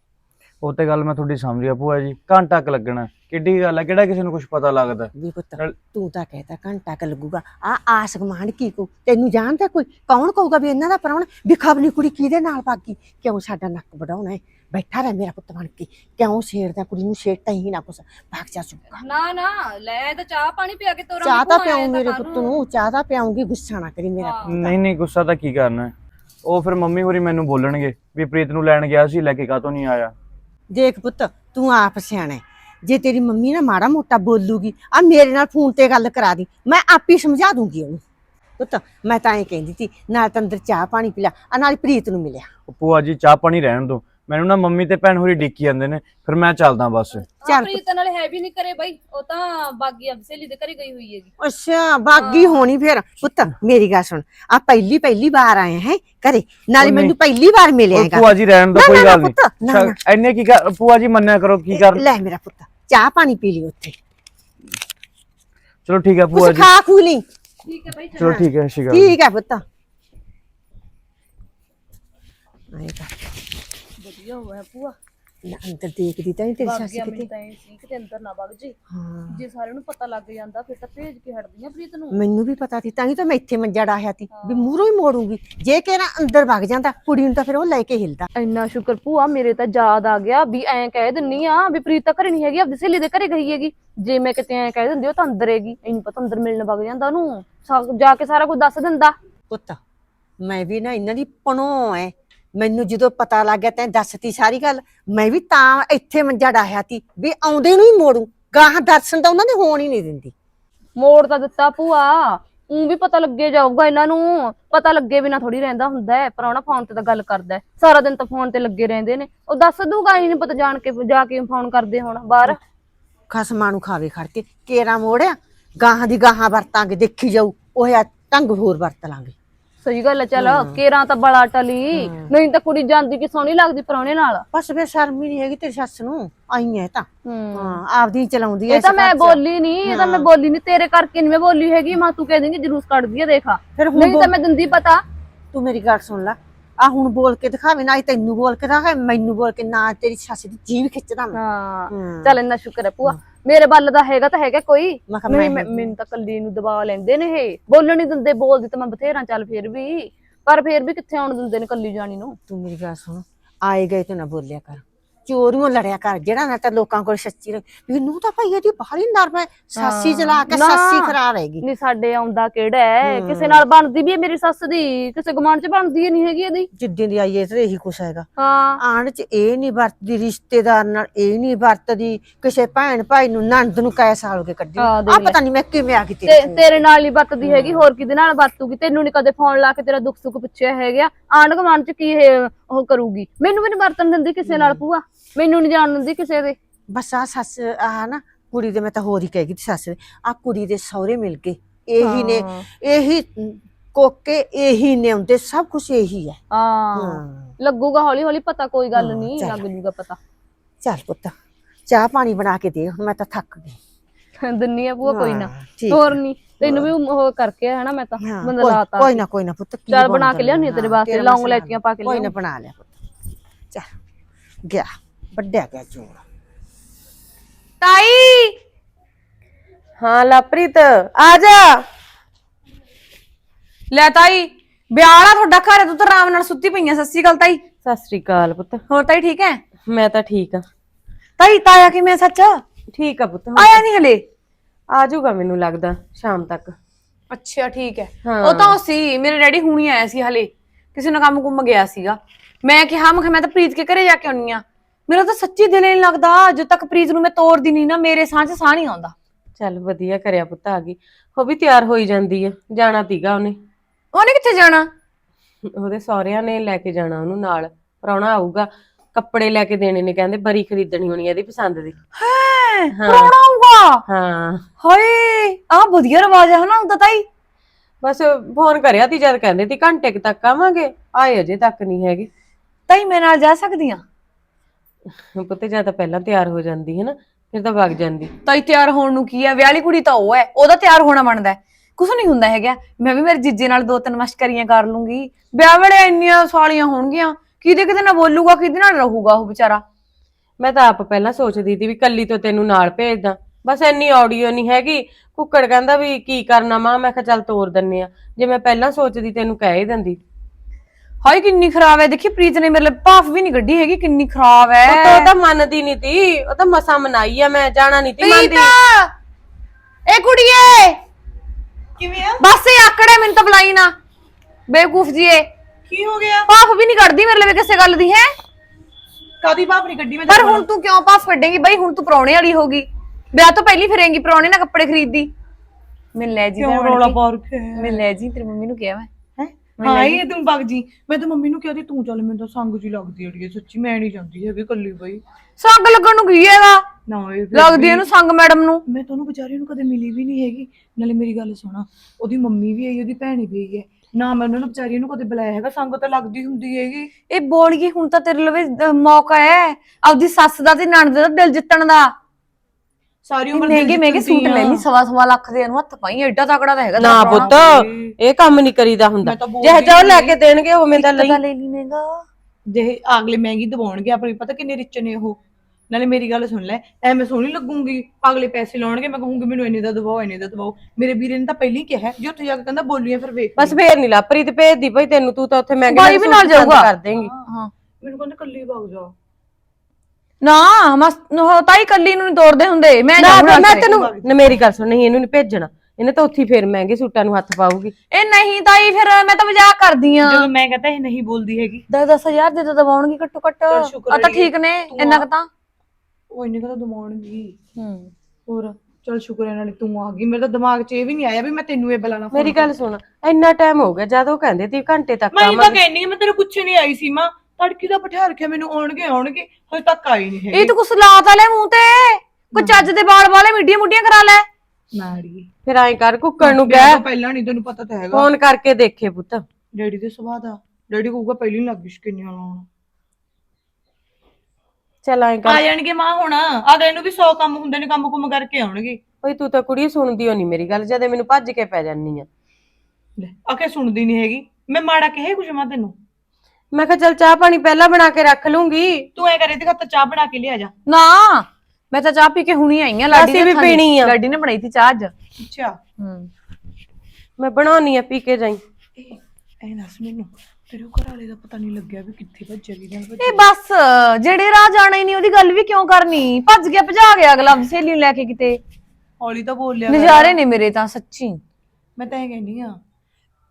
ਉਹ ਤੇ ਗੱਲ ਮੈਂ ਤੁਹਾਡੀ ਸਮਝ ਗਿਆ ਭੂਆ ਜੀ ਘੰਟਾ ਕੁ ਲੱਗਣਾ। ਕਿੱਡੀ ਗੱਲ ਆ ਕਿਹੜਾ ਕਿਸੇ ਨੂੰ ਕੁਝ ਪਤਾ ਲੱਗਦਾ? ਵੀ ਪੁੱਤ। ਤੂੰ ਤਾਂ ਕਹਿਤਾ ਘੰਟਾ ਕ ਲੱਗੂਗਾ। ਆ ਆਸ ਗਮਾਂਡ ਕੀ ਕੋ ਤੈਨੂੰ ਜਾਣਦਾ ਕੋਈ? ਕੌਣ ਕਹੂਗਾ ਵੀ ਇਹਨਾਂ ਦਾ ਪਰਾਉਣ ਵੀ ਖਬਲੀ ਕੁੜੀ ਕਿਹਦੇ ਨਾਲ ਭਾਗੀ ਕਿਉਂ ਸਾਡਾ ਨੱਕ ਵਡਾਉਣਾ ਹੈ? ਬੈਠਾ ਰਹਿ ਮੇਰਾ ਪੁੱਤ ਬਣ ਕੇ। ਕਿਉਂ ਛੇੜਦਾ ਕੁੜੀ ਨੂੰ? ਛੇੜਤਾ ਹੀ ਨਾ ਕੁਛ। ਭਾਗ ਜਾ ਚੁੱਕਾ ਨਾ ਨਾ ਲੈ ਤਾਂ ਚਾਹ ਪਾਣੀ ਪਿਆ ਕੇ ਤੋਰਾਂਗੇ ਚਾਹ ਤਾਂ ਪਿਆਉਂ ਮੇਰੇ? ਪੁੱਤ ਨੂੰ। ਚਾਹ ਤਾਂ ਪਿਆਉਂਗੀ ਗੁੱਸਾ ਨਾ ਕਰੀ ਮੇਰਾ। ਪੁੱਤ। ਨਹੀਂ ਨਹੀਂ ਗੁੱਸਾ ਤਾਂ ਕੀ ਕਰਨਾ ਹੈ। ਉਹ ਫਿਰ ਮੰਮੀ ਹੋਰੀ ਮੈਨੂੰ ਬੋਲਣਗੇ ਵੀ ਪ੍ਰੀਤ ਨੂੰ ਲੈਣ ਗਿਆ ਸੀ ਲੈ ਕੇ ਕਾਹਤੋਂ ਨਹੀਂ ਆਇਆ? ਦੇਖ ਪੁੱਤ, ਤੂੰ ਆਪ ਸਿਆਣਾ ਹੈ। ਜੇ ਤੇਰੀ ਮੰਮੀ ਨਾ ਮਾੜਾ ਮੋਟਾ ਬੋਲੂਗੀ, ਆ ਮੇਰੇ ਨਾਲ ਫੋਨ ਤੇ ਗੱਲ ਕਰਾ ਦੀ, ਮੈਂ ਆਪ ਹੀ ਸਮਝਾ ਦੂੰਗੀ ਉਹਨੂੰ। ਪੁੱਤ, ਮੈਂ ਤਾਂ ਇਹ ਕਹਿੰਦੀ ਸੀ, ਨਾਲ ਤਾਂ ਅੰਦਰ ਚਾਹ ਪਾਣੀ ਪੀ ਆ ਨਾਲ ਪ੍ਰੀਤ ਨੂੰ ਮਿਲਿਆ। ਉਹ ਭੂਆ ਜੀ, ਚਾਹ ਪਾਣੀ ਰਹਿਣ ਦੋ ਮੈਨੂੰ ਨਾ ਮੰਮੀ ਤੇ ਭੈਣ ਹੋਰੀ ਡਿੱਕੀ ਜਾਂਦੇ ਨੇ ਫਿਰ ਮੈਂ ਚੱਲਦਾ ਬਸ। ਚੱਲ ਪ੍ਰੀਤ ਨਾਲ ਹੈ ਵੀ ਨਹੀਂ ਕਰੇ ਬਈ ਉਹ ਤਾਂ ਬਾਗੀ ਸਹੇਲੀ ਦੇ ਘਰੇ ਗਈ ਹੋਈ ਹੈਗੀ। ਅੱਛਾ ਬਾਗੀ ਹੋਣੀ ਫਿਰ। ਪੁੱਤ ਮੇਰੀ ਗੱਲ ਸੁਣ ਆ ਪਹਿਲੀ ਪਹਿਲੀ ਵਾਰ ਆਏ ਹੈ ਘਰੇ ਨਾਲੇ। ਮੈਨੂੰ ਪਹਿਲੀ ਵਾਰ ਮਿਲਿਆ ਉਹ ਹੈਗਾ। ਭੂਆ ਜੀ ਰਹਿਣ ਨਾ, ਕੋਈ ਗੱਲ ਨਹੀਂ ਐਨੇ ਕੀ ਕਰ ਭੂਆ ਜੀ ਮੰਨਿਆ ਕਰੋ ਕੀ ਕਰ ਲੈ ਮੇਰਾ ਪੁੱਤ ਚਾਹ ਪਾਣੀ ਪੀ ਲਈ ਉੱਥੇ। ਚਲੋ ਠੀਕ ਹੈ ਭੂਆ ਕੁਛ ਜੀ। ਖਾ ਖੂ ਲਈ ਠੀਕ ਹੈ ਭਾਈ ਚਲੋ ਠੀਕ ਹੈ ਸ਼ਿਕਾ ਠੀਕ ਹੈ ਪੁੱਤ। ਆਏਗਾ। ਵਧੀਆ ਹੋਇਆ ਭੂਆ। ਨਾ ਅੰਦਰ ਦੇਖਦੀ ਤਾਂ ਨਹੀਂ ਤੇਰੀ ਵਗ ਸੱਸ ਗਿਆ ਕਿਤੇ। ਮੈਨੂੰ ਤਾਂ ਇਹ ਸੀ ਕਿਤੇ ਅੰਦਰ ਨਾ ਵਗ ਜੇ। ਹਾਂ। ਜੇ ਸਾਰਿਆਂ ਨੂੰ ਪਤਾ ਲੱਗ ਜਾਂਦਾ ਫਿਰ ਤਾਂ ਭੇਜ ਕੇ ਹਟਦੀਆਂ ਪ੍ਰੀਤ ਨੂੰ। ਮੈਨੂੰ ਵੀ ਪਤਾ ਸੀ ਤਾਂ ਹੀ ਤਾਂ ਮੈਂ ਇੱਥੇ ਮੰਜਾ ਡਾਹਿਆ ਸੀ ਵੀ ਮੂਹਰੋਂ ਹੀ ਮੋੜੂੰਗੀ। ਜੇ ਕਿਹੜਾ ਅੰਦਰ ਵਗ ਜਾਂਦਾ ਕੁੜੀ ਨੂੰ ਤਾਂ ਫਿਰ ਉਹ ਲੈ ਕੇ ਹਿਲਦਾ। ਇੰਨਾ ਸ਼ੁਕਰ ਭੂਆ ਮੇਰੇ ਤਾਂ ਯਾਦ ਆ ਗਿਆ ਵੀ ਐਂ ਕਹਿ ਦਿੰਨੀ ਆ ਵੀ ਪ੍ਰੀਤ ਤਾਂ ਘਰੇ ਨਹੀਂ ਹੈਗੀ ਆਪਣੀ ਸਹੇਲੀ ਦੇ ਘਰੇ ਗਈ ਹੈਗੀ। ਜੇ ਮੈਂ ਕਿਤੇ ਐਂ ਕਹਿ ਦਿੰਦੀ ਉਹ ਤਾਂ ਅੰਦਰ ਹੈਗੀ। ਇਹਨੂੰ ਪਤਾ ਅੰਦਰ ਮਿਲਣ ਵਗ ਜਾਂਦਾ ਉਹਨੂੰ। ਜਾ ਕੇ ਸਾਰਾ ਕੁਝ ਦੱਸ ਦਿੰਦਾ। ਪੁੱਤ ਮੈਂ ਵੀ ਨਾ ਇਹਨਾਂ ਦੀ ਪਣੋ ਐ। ਮੈਨੂੰ ਜਦੋਂ ਪਤਾ ਲੱਗ ਗਿਆ ਤੈਂ ਦੱਸਤੀ ਸਾਰੀ ਗੱਲ ਮੈਂ ਵੀ ਤਾਂ ਇੱਥੇ ਮੰਜਾ ਡਾਹਿਆ ਸੀ ਵੀ ਆਉਂਦੇ ਨੂੰ ਹੀ ਮੋੜੂ। ਗਾਹਾਂ ਦਰਸ਼ਨ ਤਾਂ ਉਹਨਾਂ ਦੇ ਹੋਣ ਹੀ ਨਹੀਂ ਦਿੰਦੀ। ਮੋੜ ਤਾਂ ਦਿੱਤਾ ਭੂਆ ਉਂ ਵੀ ਪਤਾ ਲੱਗੇ ਜਾਊਗਾ ਇਹਨਾਂ ਨੂੰ। ਪਤਾ ਲੱਗੇ ਬਿਨਾ ਥੋੜੀ ਰਹਿੰਦਾ ਹੁੰਦਾ ਹੈ ਪ੍ਰਾਹੁਣਾ ਫੋਨ ਤੇ ਤਾਂ ਗੱਲ ਕਰਦਾ ਹੈ। ਸਾਰਾ ਦਿਨ ਤਾਂ ਫੋਨ ਤੇ ਲੱਗੇ ਰਹਿੰਦੇ ਨੇ। ਉਹ ਦੱਸ ਦੂਗਾ ਹੀ ਨਹੀਂ ਪਤਾ ਜਾਣ ਕੇ ਜਾ ਕੇ ਫੋਨ ਕਰਦੇ ਹੁਣ ਬਾਹਰ। ਖਸਮਾਂ ਨੂੰ ਖਾਵੇ ਖੜ ਕੇ ਕੇਰਾ ਮੋੜਿਆ ਗਾਹਾਂ ਦੀ ਗਾਹਾਂ ਵਰਤਾਂਗੇ ਦੇਖੀ ਜਾਊ ਉਹ ਆ ਢੰਗ ਹੋਰ ਵਰਤ ਲਾਂਗੇ। ਸਹੀ ਗੱਲ ਹੈ ਚੱਲ ਕੇਰਾਂ ਤਾਂ ਬੜਾ ਟਲੀ। ਨਹੀਂ ਤਾਂ ਕੁੜੀ ਜਾਂਦੀ ਕਿ ਸੋਹਣੀ ਲੱਗਦੀ ਪ੍ਰਾਹੁਣੇ ਨਾਲ। ਬਸ ਫੇਰ ਸ਼ਰਮ ਹੀ ਨਹੀਂ ਹੈਗੀ ਤੇਰੀ ਸੱਸ ਨੂੰ। ਆਈ ਐ ਤਾਂ। ਹੂੰ। ਹਾਂ ਆਪਦੀ ਹੀ ਚਲਾਉਂਦੀ ਐ ਇਹ ਤਾਂ ਮੈਂ ਬੋਲੀ ਨਹੀਂ ਇਹ ਤਾਂ ਮੈਂ ਬੋਲੀ ਨਹੀਂ ਤੇਰੇ ਕਰਕੇ ਨਹੀਂ ਮੈਂ ਬੋਲੀ ਹੈਗੀ ਮਾਂ ਤੂੰ ਕਹਿ ਦੇਂਗੀ ਜਲੂਸ ਕੱਢਦੀ ਆ। ਦੇਖਾ ਨਹੀਂ ਤਾਂ ਮੈਂ ਦਿੰਦੀ ਪਤਾ। ਤੂੰ ਮੇਰੀ ਗੱਲ ਸੁਣ ਲੈ। ਆ ਹੁਣ ਬੋਲ ਕੇ ਦਿਖਾਵੇਂ ਨਾ ਹੀ ਤੈਨੂੰ ਬੋਲ ਕੇ ਦਿਖਾਵੇਂ ਮੈਨੂੰ ਬੋਲ ਕੇ ਨਾ ਤੇਰੀ ਸੱਸ ਦੀ ਜੀਭ ਖਿੱਚਦਾ ਮੈਂ। ਹਾਂ। ਹੂੰ। ਚੱਲ ਇੰਨਾ ਸ਼ੁਕਰ ਹੈ ਭੂਆ। ਮੇਰੇ ਵੱਲ ਦਾ ਹੈਗਾ ਤਾਂ ਹੈਗਾ ਕੋਈ। ਮੈਂ ਕਿਹਾ ਨਹੀਂ ਮੈਂ- ਮੈਨੂੰ ਤਾਂ ਕੱਲੀ ਨੂੰ ਦਬਾ ਲੈਂਦੇ ਨੇ ਇਹ। ਬੋਲਣ ਨਹੀਂ ਦਿੰਦੇ ਬੋਲਦੀ ਤਾਂ ਮੈਂ ਬਥੇਰਾ ਚੱਲ ਫੇਰ ਵੀ। ਪਰ ਫੇਰ ਵੀ ਕਿੱਥੇ ਆਉਣ ਦਿੰਦੇ ਨੇ ਕੱਲੀ ਜਾਣੀ ਨੂੰ? ਤੂੰ ਮੇਰੀ ਗੱਲ ਸੁਣ ਆਏ ਗਏ ਤੂੰ ਨਾ ਬੋਲਿਆ ਕਰ। ਚੋਰੀਆਂ ਲੜਿਆ ਕਰ ਜਿਹੜਾ ਨਾ ਤਾਂ ਲੋਕਾਂ ਕੋਲ ਸੱਚੀ ਰਹੇ ਵੀ ਨੂੰ ਤਾਂ ਭਾਈ ਇਹਦੀ ਬਾਹਲੀ ਨਰਮ ਹੈ ਸਾਸੀ ਚਲਾ ਕੇ। ਸਾਸੀ ਖਰਾ ਰਹੇਗੀ ਨਹੀਂ ਸਾਡੇ ਆਉਂਦਾ ਕਿਹੜਾ ਹੈ? ਕਿਸੇ ਨਾਲ ਬਣਦੀ ਵੀ ਹੈ ਮੇਰੀ ਸੱਸ ਦੀ ਕਿਸੇ ਗਮਾਨ ਚ ਬਣਦੀ ਹੀ ਨਹੀਂ ਹੈਗੀ ਇਹਦੀ। ਜਿੱਦਾਂ ਦੀ ਆਈ ਹੈ ਤੇ ਇਹੀ ਕੁਛ ਹੈਗਾ। ਹਾਂ। ਆਣ ਚ ਇਹ ਨਹੀਂ ਵਰਤਦੀ ਰਿਸ਼ਤੇਦਾਰ ਨਾਲ ਇਹ ਨਹੀਂ ਵਰਤਦੀ ਕਿਸੇ ਭੈਣ ਭਾਈ ਨੂੰ ਨੰਦ ਨੂੰ ਕੈ ਸਾਲ ਹੋ ਕੇ ਕੱਢੀ ਆ। ਪਤਾ ਨਹੀਂ ਮੈਂ ਕਿਵੇਂ ਆ ਗਈ ਤੇਰੇ ਨਾਲ ਨਹੀਂ ਵਰਤਦੀ ਹੈਗੀ ਹੋਰ ਕਿਹਦੇ ਨਾਲ ਵਰਤੂਗੀ? ਤੈਨੂੰ ਨਹੀਂ ਕਦੇ ਫੋਨ ਲਾ ਕੇ ਤੇਰਾ ਦੁੱਖ ਸੁੱਖ ਪੁੱਛਿਆ ਹੈਗਾ। ਆਂਢ ਗੁਆਂਢ ਚ ਕੀ ਉਹ ਕਰੂਗੀ। ਮੈਨੂੰ ਵੀ ਨਹੀਂ ਵਰਤਣ ਦਿੰਦੀ ਕਿਸੇ ਨਾਲ ਭੂਆ। ਮੈਨੂੰ ਨਹੀਂ ਜਾਣ ਦਿੰਦੀ ਕਿਸੇ ਦੇ। ਬਸ ਆ ਸੱਸ ਆ ਨਾ ਕੁੜੀ ਦੇ ਮੈਂ ਤਾਂ ਹੋਰ ਹੀ ਕਹਿ ਗਈ ਸੀ ਸੱਸ ਆ ਕੁੜੀ ਦੇ ਸਹੁਰੇ ਮਿਲ ਗਏ। ਇਹੀ ਨੇ। ਇਹੀ ਕੋਕੇ ਇਹੀ ਨੇ ਹੁੰਦੇ ਸਭ ਕੁਝ ਇਹੀ ਹੈ। ਹਾਂ। ਲੱਗੂਗਾ ਹੌਲੀ ਹੌਲੀ ਪਤਾ ਕੋਈ ਗੱਲ ਨਹੀਂ। ਲੱਗ ਜੂਗਾ ਪਤਾ। ਚੱਲ ਪੁੱਤ ਚਾਹ ਪਾਣੀ ਬਣਾ ਕੇ ਦੇ ਹੁਣ ਮੈਂ ਤਾਂ ਥੱਕ ਗਈ। [LAUGHS] ਦਿੰਨੀ ਆ ਭੂਆ ਕੋਈ ਨਾ। ਹਾਂ, ਠੀਕ ਹੋਰ ਨਹੀਂ ਤੈਨੂੰ ਵੀ ਉਹ ਕਰਕੇ ਹੈ ਨਾ ਮੈਂ ਤਾਂ ਹਾਂ, ਬੰਦਾ ਕੋਈ- ਲਾਤਾ। ਕੋਈ ਨਾ ਕੋਈ ਨਾ ਪੁੱਤ ਕੀ ਚੱਲ ਬਣਾ ਬਣਦਾ ਕੇ ਲਿਆਉਣੀ ਆ ਤੇਰੇ ਹਾਂ, ਵਾਸਤੇ, ਲੌਂਗ ਇਲਾਇਚੀਆਂ ਪਾ ਕੇ ਕੋਈ ਨਾ। ਬਣਾ ਲਿਆ ਪੁੱਤ। ਚੱਲ ਗਿਆ ਵੱਡਿਆ ਗਿਆ ਚੋਰ ਤਾਈ! ਹਾਂ ਲਵਪ੍ਰੀਤ ਆ ਜਾ। ਲੈ ਤਾਈ ਵਿਆਹ ਵਾਲਾ ਤੁਹਾਡਾ ਘਰ ਹੈ ਤੂੰ ਤਾਂ ਆਰਾਮ ਨਾਲ ਸੁੱਤੀ ਪਈਆਂ ਸੱਸੀ ਗੱਲ ਤਾਈ। ਸਤਿ ਸ੍ਰੀ ਅਕਾਲ ਪੁੱਤ। ਹੋਰ ਤਾਈ ਠੀਕ ਹੈ? ਮੈਂ ਤਾਂ ਠੀਕ ਆ। ਤਾਈ ਤਾਇਆ ਕਿਵੇਂ ਸੱਚ? ਠੀਕ ਆ ਪੁੱਤ ਆਇਆ ਨਹੀਂ ਹਲੇ? ਆ ਜਾਊਗਾ ਮੈਨੂੰ ਲੱਗਦਾ ਸ਼ਾਮ ਤੱਕ। ਅੱਛਾ ਠੀਕ ਹੈ। ਹਾਂ। ਉਹ ਤਾਂ ਸੀ ਮੇਰੇ ਡੈਡੀ ਹੁਣੀ ਆਇਆ ਸੀ ਹਲੇ। ਕਿਸੇ ਨਾਲ ਕੰਮ ਕੁੰਮ ਗਿਆ ਸੀਗਾ। ਮੈਂ ਕਿਹਾ ਮੈਂ ਕਿਹਾ ਮੈਂ ਤਾਂ ਪ੍ਰੀਤ ਕੇ ਘਰੇ ਜਾ ਕੇ ਆਉਣੀ ਆ। ਮੇਰਾ ਤਾਂ ਸੱਚੀ ਦਿਲ ਨਹੀਂ ਲੱਗਦਾ ਜਦੋਂ ਤੱਕ ਪ੍ਰੀਤ ਨੂੰ ਮੈਂ ਤੋਰਦੀ ਨਹੀਂ ਨਾ ਮੇਰੇ ਸਾਹ 'ਚ ਸਾਹ ਨਹੀਂ ਆਉਂਦਾ। ਚੱਲ ਵਧੀਆ ਕਰਿਆ ਪੁੱਤ ਆ ਗਈ। ਉਹ ਵੀ ਤਿਆਰ ਹੋਈ ਜਾਂਦੀ ਆ ਜਾਣਾ ਤੀਗਾ ਉਹਨੇ। ਉਹਨੇ ਕਿੱਥੇ ਜਾਣਾ? ਉਹਦੇ ਸਹੁਰਿਆਂ ਨੇ ਲੈ ਕੇ ਜਾਣਾ ਉਹਨੂੰ ਨਾਲ। ਪ੍ਰਾਹੁਣਾ ਆਊਗਾ ਕੱਪੜੇ ਲੈ ਕੇ ਦੇਣੇ ਨੇ ਕਹਿੰਦੇ ਬਰੀ ਖਰੀਦਣੀ ਹੋਣੀ ਆ ਇਹਦੀ ਪਸੰਦ ਦੀ। ਹੈ। ਹਾਂ। ਹਾਂ। ਹਾਏ ਆ ਵਧੀਆ ਰਿਵਾਜ ਹੈ ਹਨਾ ਉਹਦਾ ਤਾਈ। ਬਸ ਫੋਨ ਕਰਿਆ ਤੀ ਜਦ ਕਹਿੰਦੇ ਤੀ ਘੰਟੇ ਕੁ ਤੱਕ ਆਵਾਂਗੇ ਆਏ ਅਜੇ ਤੱਕ ਨਹੀਂ ਹੈਗੇ। ਤਾਈ ਮੇਰੇ ਨਾਲ ਜਾ ਸਕਦੀ ਆ? ਪੁੱਤ ਜਾਂ ਤਾਂ ਪਹਿਲਾਂ ਤਿਆਰ ਹੋ ਜਾਂਦੀ ਹੈ ਨਾ ਫਿਰ ਤਾਂ ਵਗ ਜਾਂਦੀ। ਤਾਈ ਤਿਆਰ ਹੋਣ ਨੂੰ ਕੀ ਹੈ ਵਿਆਹ ਵਾਲੀ ਕੁੜੀ ਤਾਂ ਉਹ ਹੈ ਉਹਦਾ ਤਿਆਰ ਹੋਣਾ ਬਣਦਾ ਹੈ। ਕੁਛ ਨਹੀਂ ਹੁੰਦਾ ਹੈਗਾ। ਮੈਂ ਵੀ ਮੇਰੇ ਜੀਜੇ ਨਾਲ ਦੋ ਤਿੰਨ ਮਸ਼ਕਰੀਆਂ ਕਰ ਲੂੰਗੀ। ਵਿਆਹ ਵੇਲੇ ਇੰਨੀਆਂ ਸਾਲੀਆਂ ਹੋਣਗੀਆਂ ਕਿਹਦੇ ਕਿਤੇ ਨਾ ਬੋਲੂਗਾ ਕਿਹਦੇ ਨਾਲ ਰਹੂਗਾ ਉਹ ਵਿਚਾਰਾ? ਮੈਂ ਤਾਂ ਆਪ ਪਹਿਲਾਂ ਸੋਚਦੀ ਸੀ ਵੀ ਕੱਲੀ ਤੋਂ ਤੈਨੂੰ ਨਾਲ ਭੇਜਦਾ। ਬਸ ਇੰਨੀ ਆਡੀਓ ਨਹੀਂ ਹੈਗੀ। ਕੁੱਕੜ ਕਹਿੰਦਾ ਵੀ ਕੀ ਕਰਨਾ ਮਾਂ? ਮੈਂ ਕਿਹਾ ਚੱਲ ਤੋਰ ਦਿੰਨੇ ਆ। ਜੇ ਮੈਂ ਪਹਿਲਾਂ ਸੋਚਦੀ ਤੈਨੂੰ ਕਹਿ ਹੀ ਦਿੰਦੀ। ਹਾਏ ਕਿੰਨੀ ਖਰਾਬ ਹੈ ਦੇਖੀ ਪ੍ਰੀਤ ਨੇ ਮੇਰੇ ਲਈ ਭਾਫ ਵੀ ਨਹੀਂ ਗੱਡੀ ਹੈਗੀ। ਕਿੰਨੀ ਖਰਾਬ ਉਹ ਤਾਂ ਹੈ ਉਹ ਤਾਂ ਮੰਨਦੀ ਨਹੀਂ ਤੀ। ਉਹ ਤਾਂ ਮਸਾ ਮਨਾਈ ਆ। ਮੈਂ ਜਾਣਾ ਨਹੀਂ ਤੀ। ਪ੍ਰੀਤ! ਮੰਨਦੀ ਇਹ ਕੁੜੀਏ! ਕਿਵੇਂ ਆ? ਬਸ ਇਹ ਆਕੜੇ ਮੈਨੂੰ ਤਾਂ ਬੁਲਾਈ ਨਾ। ਬੇਵਕੂਫ ਜੀਏ ਕੀ ਹੋ ਗਿਆ? ਭਾਫ ਵੀ ਨਹੀਂ ਕੱਢਦੀ ਮੇਰੇ ਲਈ ਕਿਸੇ ਗੱਲ ਦੀ ਹੈ? ਕਾਦੀ ਭਾਪਰੀ ਗੱਡੀ ਮੈਂ ਪਰ ਹੁਣ ਤੂੰ ਕਿਉਂ ਭਾਫ ਕੱਢੇਂਗੀ ਬਈ? ਹੁਣ ਤੂੰ ਪਰੌਣੇ ਵਾਲੀ ਹੋਗੀ ਵਿਆਹ ਤੋਂ ਪਹਿਲੀ ਫਿਰੇਂਗੀ ਪਰੌਣੇ ਨਾਲ ਕੱਪੜੇ ਖਰੀਦਦੀ। ਮਿਲ ਲੈ ਜੀ ਕਿਉਂ ਰੌਲਾ ਪਾ ਰੱਖਿਆ ਹੈ? ਮਿਲ ਲੈ ਜੀ ਤੇਰੀ ਮੰਮੀ ਨੂੰ ਕਿਹਾ ਮੈਂ। ਹਾਂ? ਇਹ ਤੂੰ ਬਗ ਜੀ। ਮੈਂ ਤਾਂ ਮੰਮੀ ਨੂੰ ਕਿਹਾ ਸੀ ਤੂੰ ਚੱਲ ਮੈਨੂੰ ਤਾਂ ਸੰਗ ਜੀ ਲੱਗਦੀ ਅੜੀਏ ਸੱਚੀ ਮੈਂ ਨਹੀਂ ਜਾਂਦੀ ਹੈਗੀ ਕੱਲੀ ਬਈ। ਸੰਗ ਲੱਗਣ ਨੂੰ ਕੀ ਹੈਗਾ? ਨਾ ਇਹ ਫਿਰ ਲੱਗਦੀ ਵੀ- ਇਹਨੂੰ ਸੰਗ ਮੈਡਮ ਨੂੰ। ਮੈਂ ਤੁਹਾਨੂੰ ਵਿਚਾਰੀ ਨੂੰ ਕਦੇ ਮਿਲੀ ਵੀ ਨਹੀਂ ਹੈਗੀ। ਨਾਲੇ ਮੇਰੀ ਗੱਲ ਸੁਣਾ ਉਹਦੀ ਮੰਮੀ ਵੀ ਆਈ ਉਹਦੀ ਭੈਣ ਵੀ ਆਈ ਹੈ। ਨਾ ਮੈਂ ਉਹਨਾਂ ਨੂੰ ਵਿਚਾਰੀ ਨੂੰ ਕਦੇ ਬੁਲਾਇਆ ਹੈਗਾ ਸੰਗ ਤਾਂ ਲੱਗਦੀ ਹੁੰਦੀ ਹੈਗੀ ਇਹ ਬੋਲੀਏ ਹੁਣ ਤਾਂ ਤੇਰੇ ਲਵੇ ਅਹ, ਮੌਕਾ ਹੈ ਆਪਦੀ ਸੱਸ ਦਾ ਤੇ ਨਣਦ ਦਾ ਦਿਲ ਜਿੱਤਣ ਦਾ ਸਾਰੀ ਉਮਰ ਮਹਿੰਗੇ ਮਹਿੰਗੇ ਸੂਟ ਲੈ ਲਈ। ਸਵਾ ਸਵਾ ਲੱਖ ਦੇ ਨੂੰ ਹੱਥ ਪਾਈ ਐਡਾ ਤਕੜਾ ਤਾਂ ਹੈਗਾ ਨਾ ਤੇਰਾ ਪੁੱਤ। ਇਹ ਕੰਮ ਨਹੀਂ ਕਰੀਦਾ ਹੁੰਦਾ ਮੈਂ ਤਾਂ ਬੋਲਦੀ ਜੇ ਚਾਹ ਲੈ। ਕੇ ਦੇਣਗੇ ਉਵੇਂ ਦਾ ਲਈ ਤਾਂ ਲੈ ਲਈ ਮਹਿੰਗਾ ਜੇ ਅਗਲੇ ਮਹਿੰਗੀ ਦਵਾਉਣਗੇ ਆਪਣੀ ਪਤਾ ਕਿੰਨੇ ਰਿਚ ਨੇ ਉਹ ਨਾਲੇ ਮੇਰੀ ਗੱਲ ਸੁਣ ਲੈ ਐਵੇਂ ਸੋਹਣੀ ਲੱਗੂਗੀ ਅਗਲੇ ਪੈਸੇ ਲਾਉਣਗੇ ਮੈਂ ਕਹੂੰਗੀ ਮੈਨੂੰ ਇੰਨੇ ਦਾ ਦਵਾਓ ਇੰਨੇ ਦਾ ਦਵਾਓ ਮੇਰੇ ਵੀਰੇ ਨੇ ਤਾਂ ਪਹਿਲਾਂ ਹੀ ਕਿਹਾ ਜੇ ਉੱਥੇ ਜਾ ਕੇ ਕਹਿੰਦਾ ਬੋਲੀਆਂ ਫਿਰ ਵੇਖ ਬਸ ਫੇਰ ਨਹੀਂ ਲਾਪਰੀ ਤੇ ਭੇਜਦੀ ਭਾਈ ਤੈਨੂੰ ਤੂੰ ਤਾਂ ਉੱਥੇ ਮਹਿੰਗੇ ਬਾਈ ਵੀ ਨਾਲ ਜਾਊਗਾ। ਕਰ ਦੇਂਗੀ। ਹਾਂ ਮੈਨੂੰ ਕਹਿੰਦਾ ਕੱਲੀ ਵਗ ਜਾ। ਨਾ ਮਸ ਉਹ ਤਾਈ ਕੱਲੀ ਨੂੰ ਨਹੀਂ ਤੋੜਦੇ ਹੁੰਦੇ ਮੈਂ ਨਾ ਮੈਂ ਤੈਨੂੰ ਨਾ ਮੇਰੀ ਗੱਲ ਸੁਣ ਨਹੀਂ ਇਹਨੂੰ ਨਹੀਂ ਭੇਜਣਾ। ਇਹਨੇ ਤਾਂ ਉੱਥੇ ਹੀ ਫੇਰ ਮਹਿੰਗੇ ਸੂਟਾਂ ਨੂੰ ਹੱਥ ਪਾਊਗੀ। ਇਹ ਨਹੀਂ ਤਾਈ ਫਿਰ ਮੈਂ ਤਾਂ ਮਜ਼ਾਕ ਕਰਦੀ ਆ। ਜਦੋਂ ਮੈਂ ਕਹਤਾ ਇਹ ਨਹੀਂ ਬੋਲਦੀ ਹੈਗੀ। 10-10000 ਦੇ ਤਾਂ ਦਵਾਉਣਗੇ ਘੱਟੋ ਘੱਟ ਚੱਲ ਸ਼ੁਕਰ ਆ ਤਾਂ ਠੀਕ ਨੇ ਇੰਨਾ। ਕੁ ਤਾਂ। ਉਹ ਇੰਨੇ ਦਵਾਉਣਗੀ ਹੂੰ। ਹੋਰ ਚਲ ਸ਼ੁਕਰ ਹੈ ਨਾਲੇ ਤੂੰ ਆ ਗਈ। ਮੇਰੇ ਤਾਂ ਦਿਮਾਗ 'ਚ ਇਹ ਵੀ ਨਹੀਂ ਆਇਆ ਵੀ ਮੈਂ ਤੈਨੂੰ ਇਹ ਬੁਲਾਣਾ ਮੇਰੀ ਗੱਲ ਸੁਣ ਇੰਨਾ ਟਾਈਮ ਹੋ ਗਿਆ ਜਦ ਉਹ ਕਹਿੰਦੇ ਤੀ ਘੰਟੇ ਤੱਕ ਮੈਂ ਤਾਂ ਆਵਾਂਗੇ ਕਹਿੰਨੀ ਮੈਂ ਤੇਰੇ ਪੁੱਛੇ ਨਹੀਂ ਆਈ ਸੀ ਮਾਂ। ਤੜਕੀ ਦਾ ਬਿਠਾ ਰੱਖਿਆ ਮੈਨੂੰ ਆਉਣਗੇ ਆਉਣਗੇ। ਹਜੇ ਤੱਕ ਆਈ ਨਹੀਂ ਇਹ ਹੈਗੀ ਤੂੰ ਕੁਛ ਲਾ ਤਾ ਲੈ ਮੂੰਹ ਤੇ? ਕੋਈ ਚੱਜ ਦੇ ਵਾਲ ਵਾਲੇ ਮਿੱਡੀਆਂ ਮੁੱਡੀਆਂ ਕਰਾ ਲੈ। ਮਾੜੀ ਫਿਰ ਐਂ ਕਰ ਕੁੱਕੜ ਨੂੰ ਵਿਆਹ ਕਹਿ। ਤੋਂ ਪਹਿਲਾਂ ਨਹੀਂ ਤੈਨੂੰ ਪਤਾ ਤਾਂ ਹੈਗਾ। ਫੋਨ ਕਰਕੇ ਦੇਖੇ ਪੁੱਤ। ਡੈਡੀ ਦੇ ਸੁਭਾਅ ਦਾ। ਡੈਡੀ ਕਹੂਗਾ ਪਹਿਲਾਂ ਹੀ ਲੱਗ ਗਈ ਸ਼ਕਿੰਨੀਆਂ ਲਾਉਣ। ਚੱਲ ਐਂ ਆ ਕਰ ਜਾਣਗੇ ਮਾਂ ਹੁਣ ਅਗਲੇ ਨੂੰ ਵੀ 100 ਕੰਮ ਹੁੰਦੇ ਨੇ ਕੰਮ ਕੁਮ ਕਰਕੇ ਆਉਣਗੇ। ਓਏ ਤੂੰ ਤਾਂ ਕੁੜੀ ਸੁਣਦੀ ਓ ਨਹੀਂ ਮੇਰੀ ਗੱਲ ਜਦੇ ਮੈਨੂੰ ਭੱਜ ਕੇ ਪੈ ਜਾਨੀ ਆ। ਲੈ ਆਕੇ ਸੁਣਦੀ ਨਹੀਂ ਹੈਗੀ। ਮੈਂ ਮਾੜਾ ਕਹੇ ਕੁਛ ਮਾਂ ਤੈਨੂੰ? ਮੈਂ ਕਿਹਾ ਚੱਲ ਚਾਹ ਪਾਣੀ ਪਹਿਲਾਂ ਬਣਾ ਕੇ ਰੱਖ ਲੂੰਗੀ। ਤੂੰ ਐ ਕਰੇ ਤੇ ਖਾਤਰ ਚਾਹ ਬਣਾ ਕੇ ਲਿਆ ਜਾ। ਨਾ ਮੈਂ ਤਾਂ ਚਾਹ ਪੀ ਕੇ ਹੁਣੀ ਆਈ ਆ ਲਾਡੀ ਅਸੀਂ ਵੀ ਦੀ। ਪੀਣੀ ਆ। ਲਾਡੀ ਨੇ ਬਣਾਈ ਸੀ ਚਾਹ ਅੱਜ। ਅੱਛਾ। ਹੂੰ। ਮੈਂ ਬਣਾਉਣੀ ਆ ਪੀ ਕੇ ਜਾਈ। ਇਹ ਐ ਦੱਸ ਮੈਨੂੰ। ਤੇਰੇ ਘਰ ਵਾਲੇ ਦਾ ਪਤਾ ਨਹੀਂ ਲੱਗਿਆ ਵੀ ਕਿੱਥੇ ਭੱਜਿਆ ਕਿ ਜਾਂ ਇਹ ਬਸ ਜਿਹੜੇ ਰਾਹ ਜਾਣਾ ਹੀ ਨਹੀਂ ਉਹਦੀ ਗੱਲ ਵੀ ਕਿਉਂ ਕਰਨੀ? ਭੱਜ ਗਿਆ ਭਜਾ ਗਿਆ ਅਗਲਾ ਸਹੇਲੀ ਨੂੰ ਲੈ ਕੇ ਕਿਤੇ। ਹੌਲੀ ਤਾਂ ਬੋਲ ਲਿਆ ਕਰ। ਨਜ਼ਾਰੇ ਨੇ ਮੇਰੇ ਤਾਂ ਸੱਚੀ। ਮੈਂ ਤਾਂ ਇਹ ਕਹਿੰਦੀ ਆ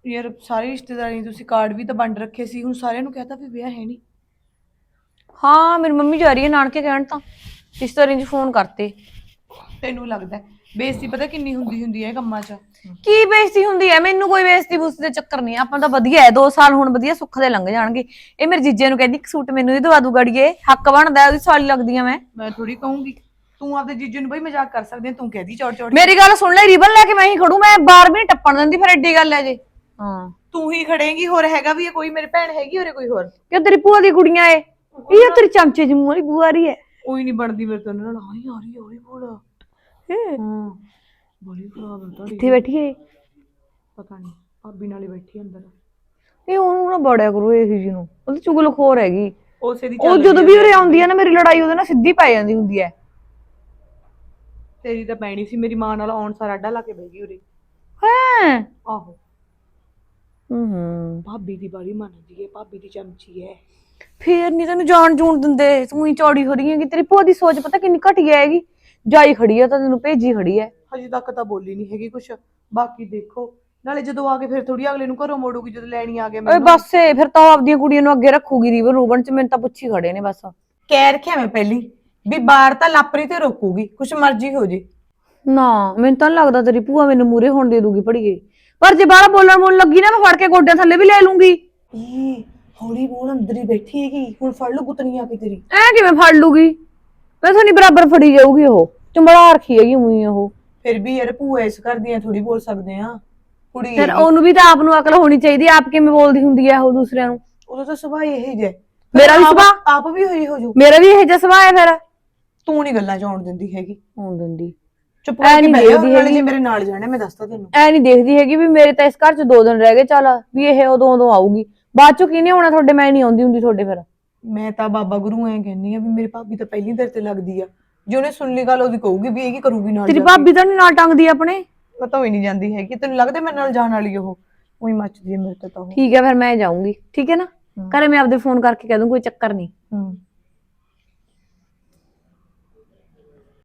ਯਾਰ ਸਾਰੇ ਰਿਸ਼ਤੇਦਾਰੀ ਨੂੰ ਤੁਸੀਂ ਕਾਰਡ ਵੀ ਤਾਂ ਵੰਡ ਰੱਖੇ ਸੀ ਹੁਣ ਸਾਰਿਆਂ ਨੂੰ ਕਹਤਾ ਵੀ ਵਿਆਹ ਹੈ ਨਹੀਂ। ਹਾਂ ਮੇਰੀ ਮੰਮੀ ਜਾ ਰਹੀ ਹੈ ਨਾਨਕੇ ਕਹਿਣ ਤਾਂ। ਰਿਸ਼ਤੇਦਾਰਾਂ 'ਚ ਫੋਨ ਕਰਤੇ। ਤੈਨੂੰ ਲੱਗਦਾ ਹੈ, ਬੇਇੱਜ਼ਤੀ ਪਤਾ ਕਿੰਨੀ ਹੁੰਦੀ ਹੁੰਦੀ ਹੈ ਇਹ ਕੰਮਾਂ 'ਚ? ਕੀ ਬੇਇੱਜ਼ਤੀ ਹੁੰਦੀ ਹੈ? ਮੈਨੂੰ ਕੋਈ ਬੇਇੱਜ਼ਤੀ ਬੁਸਤੀ ਦੇ ਚੱਕਰ ਨਹੀਂ ਆਪਾਂ ਤਾਂ ਵਧੀਆ ਹੈ 2 ਸਾਲ ਹੁਣ ਵਧੀਆ ਸੁੱਖ ਦੇ ਲੰਘ ਜਾਣਗੇ। ਇਹ ਮੇਰੇ ਜੀਜੇ ਨੂੰ ਕਹਿੰਦੀ ਇੱਕ ਸੂਟ ਮੈਨੂੰ ਵੀ ਦਵਾ ਦੂ ਗੜੀਏ ਹੱਕ ਬਣਦਾ ਹੈ, ਉਹਦੀ ਸਾਲੀ ਲੱਗਦੀ ਆ ਮੈਂ। ਮੈਂ ਥੋੜੀ ਕਹੂੰਗੀ ਤੂੰ ਆਪਦੇ ਜੀਜੇ ਨੂੰ ਬਈ ਮਜ਼ਾਕ ਕਰ ਸਕਦੀ ਹੈ ਤੂੰ ਕਹਿਦੀ ਚੌੜ ਚੌੜ ਮੇਰੀ ਗੱਲ ਸੁਣ ਲੈ ਰਿਬਨ ਲੈ ਕੇ ਮੈਂ ਹੀ ਖੜੂ ਮੈਂ ਬਾਰ ਵੀ ਟੱਪਣ ਦਿੰਦੀ ਫਿਰ ਐਡੀ ਗੱਲ ਹੈ ਜੇ। ਹਾਂ। ਤੂੰ ਹੀ ਖੜੇਂਗੀ ਹੋਰ ਹੈਗਾ ਵੀ ਇਹ ਕੋਈ ਮੇਰੀ ਭੈਣ ਹੈਗੀ ਹੋਰੇ ਕੋਈ ਹੋਰ? ਕਿ ਤੇਰੀ ਭੂਆ ਦੀ ਕੁੜੀਆਂ ਏ? ਇਹ ਤੇਰੀ ਚਮਚੇ ਚ ਮੂੰਹ ਵਾਲੀ ਬੂਆ ਆ ਰਹੀ ਹੈ ਕੋਈ ਨਹੀਂ ਬਣਦੀ ਮੇਰੇ ਤੋਂ ਇਹਨਾਂ ਨਾਲ ਆਈ ਆ ਰਹੀ ਹੋਰੀ ਬੋਲ ਹਾਂ। ਬੋਲੀ ਖਰਾਬ ਹੈ ਤੁਹਾਡੀ ਕਿੱਥੇ ਪਤਾ ਨਹੀਂ ਭਾਬੀ ਨਾਲੇ ਬੈਠੀ ਅੰਦਰ। ਇਹ ਉਹਨੂੰ ਨਾ ਬੜਿਆ ਕਰੂ ਇਹ ਜੀ ਨੂੰ। ਉਹਦੀ ਚੁਗਲਖੋਰ ਹੈਗੀ। ਉਸੇ ਦੀ ਉਹ ਚੱਲ ਜਦੋਂ ਰਹੀ ਵੀ ਹੈ ਉਰੇ ਆਉਂਦੀ ਹੈ ਨਾ ਮੇਰੀ ਲੜਾਈ ਉਹਦੇ ਨਾਲ ਸਿੱਧੀ ਪੈ ਜਾਂਦੀ ਹੁੰਦੀ ਹੈ। ਤੇਰੀ ਤਾਂ ਪੈਣੀ ਸੀ ਮੇਰੀ ਮਾਂ ਨਾਲ ਆਉਣ ਸਾਰ ਅੱਡਾ ਲਾ ਕੇ ਬਹਿ ਗਈ ਉਰੇ। ਹੈ? ਆਹੋ। ਹੂੰ ਭਾਬੀ ਦੀ ਬਾਰੀ ਮੰਨਦੀ ਹੈ ਭਾਬੀ ਦੀ ਚਮਚੀ ਹੈ। ਫੇਰ ਨਹੀਂ ਤੈਨੂੰ ਜਾਣ ਜੂਣ ਦਿੰਦੇ ਤੂੰ ਹੀ ਚੌੜੀ ਹੋ ਰਹੀ ਹੈਗੀ। ਤੇਰੀ ਭੂਆ ਦੀ ਸੋਚ ਪਤਾ ਕਿੰਨੀ ਘਟੀਆ ਹੈਗੀ। ਜਾਈ ਖੜੀ ਆ ਤਾਂ ਤੈਨੂੰ ਭੇਜੀ ਖੜੀ ਹੈ ਹਜੇ ਤੱਕ ਤਾਂ ਬੋਲੀ ਨਹੀਂ ਹੈਗੀ ਕੁਛ। ਬਾਕੀ ਦੇਖੋ ਨਾਲੇ ਜਦੋਂ ਆ ਕੇ ਫਿਰ ਥੋੜੀ ਅਗਲੇ ਨੂੰ ਘਰੋਂ ਮੋੜੂਗੀ ਜਦੋਂ ਲੈਣੀ ਆ ਗਏ ਓਏ ਬਸ ਏ ਫਿਰ ਤਾਂ ਉਹ ਆਪਦੀਆਂ ਕੁੜੀਆਂ ਨੂੰ ਅੱਗੇ ਰੱਖੂਗੀ ਰੀਵਨ ਰੂਬਨ ਚ ਮੈਨੂੰ ਤਾਂ ਪੁੱਛੀ ਖੜੇ ਨੇ ਬਸ। ਕਹਿ ਰੱਖਿਆ ਮੈਂ ਪਹਿਲੀ ਵੀ ਬਾਹਰ ਤਾਂ ਲਾਪਰੀ ਤੇ ਰੋਕੂਗੀ ਕੁਛ ਮਰਜ਼ੀ ਹੋ ਜੇ। ਨਾ ਮੈਨੂੰ ਤਾਂ ਨੀ ਲੱਗਦਾ ਤੇਰੀ ਭੂਆ ਮੈਨੂੰ ਮੂਰੇ ਹੋਣ ਦੇ ਦੂਗੀ ਪੜੀਏ ਪਰ ਜੇ ਬਾਹਰ ਬੋਲਣ ਬੋਲਣ ਲੱਗੀ ਨਾ ਮੈਂ ਫੜ ਕੇ ਗੋਡਿਆਂ ਥੱਲੇ ਵੀ ਲੈ ਲੂੰਗੀ। ਏ ਹੌਲੀ ਬੋਲ ਅੰਦਰ ਹੀ ਬੈਠੀ ਹੈਗੀ। ਹੁਣ ਫੜ ਲੂ ਗੁੱਤਨੀ ਆ ਕੇ ਤੇਰੀ। ਐ ਕਿਵੇਂ ਫੜ ਲੂਗੀ? ਵੈਸੇ ਨਹੀਂ ਬਰਾਬਰ ਫੜੀ ਜਾਊਗੀ ਉਹ। ਚੰਬੜਾ ਰੱਖੀ ਹੈਗੀ ਉਹ। ਫਿਰ ਵੀ ਯਾਰ ਭੂਆ ਇਸ ਕਰਦੀਆਂ ਥੋੜੀ ਬੋਲ ਸਕਦੇ ਆ ਕੁੜੀ ਫਿਰ ਹੈਗੀ। ਉਹਨੂੰ ਵੀ ਤਾਂ ਆਪ ਨੂੰ ਅਕਲ ਹੋਣੀ ਚਾਹੀਦੀ ਹੈ, ਆਪ ਕਿਵੇਂ ਬੋਲਦੀ ਹੁੰਦੀ ਹੈ ਉਹ ਦੂਸਰਿਆਂ ਨੂੰ। ਉਦੋਂ ਤਾਂ ਸੁਭਾਅ ਇਹੀ ਜੇ ਮੇਰਾ ਵੀ ਸੁਭਾਅ? ਆਪ ਵੀ ਹੋਈ ਹੋ ਜੂ। ਮੇਰਾ ਵੀ ਇਹ ਜਿਹਾ ਸੁਭਾਅ ਹੈ ਫਿਰ। ਤੂੰ ਨਹੀਂ ਗੱਲਾਂ ਚ ਆਉਣ ਦਿੰਦੀ ਹੈਗੀ। ਹੋਣ ਦਿੰਦੀ। ਚੁੱਪ ਐ ਕਰਕੇ ਨੀ ਬਹਿ ਜਾ ਦੇਖਦੀ ਨਾਲੇ ਜੇ ਹੈਗੀ। ਮੇਰੇ ਨਾਲ ਜਾਣਾ ਮੈਂ ਦੱਸਦਾ ਤੈਨੂੰ। ਐ ਨਹੀਂ ਦੇਖਦੀ ਹੈਗੀ ਵੀ ਮੇਰੇ ਤਾਂ ਇਸ ਘਰ 'ਚ ਦੋ ਦਿਨ ਰਹਿ ਗਏ ਚੱਲ ਵੀ ਇਹ ਉਦੋਂ ਉਦੋਂ ਆਊਗੀ। ਬਾਅਦ 'ਚੋਂ ਕਿਹਨੇ ਆਉਣਾ ਤੁਹਾਡੇ? ਮੈਂ ਨਹੀਂ ਆਉਂਦੀ ਹੁੰਦੀ ਤੁਹਾਡੇ ਫਿਰ। ਮੈਂ ਤਾਂ ਬਾਬਾ ਗੁਰੂ ਐ ਕਹਿੰਨੀ ਆ ਵੀ ਮੇਰੀ ਭਾਬੀ ਤਾਂ ਪਹਿਲੀ ਦਰ ਤੇ ਲੱਗਦੀ ਆ। ਜੇ ਉਹਨੇ ਸੁਣ ਲਈ ਗੱਲ ਉਹਦੀ ਕਹੂਗੀ ਵੀ ਇਹ ਕੀ ਕਰੂਗੀ ਨਾਲ ਤੇਰੀ ਜਾ ਕੇ। ਭਾਬੀ ਤਾਂ ਨੀ ਨਾਲ ਟੰਗਦੀ ਆਪਣੇ? ਪਤਾ ਹੋਈ ਨਹੀਂ ਜਾਂਦੀ ਹੈਗੀ। ਤੈਨੂੰ ਲੱਗਦਾ ਮੇਰੇ ਨਾਲ ਜਾਣ ਵਾਲੀ ਉਹ? ਉਹੀ ਮੱਚਦੀ ਹੈ ਮੇਰੇ ਤੇ ਤਾਂ ਉਹ। ਠੀਕ ਹੈ ਫਿਰ ਮੈਂ ਜਾਊਂਗੀ। ਠੀਕ ਹੈ ਨਾ? ਘਰੇ ਮੈਂ ਆਪਦੇ ਫੋਨ ਕਰਕੇ ਕਹਿ ਦੂੰ ਕੋਈ ਚੱਕਰ ਨਹੀਂ ਹੂੰ।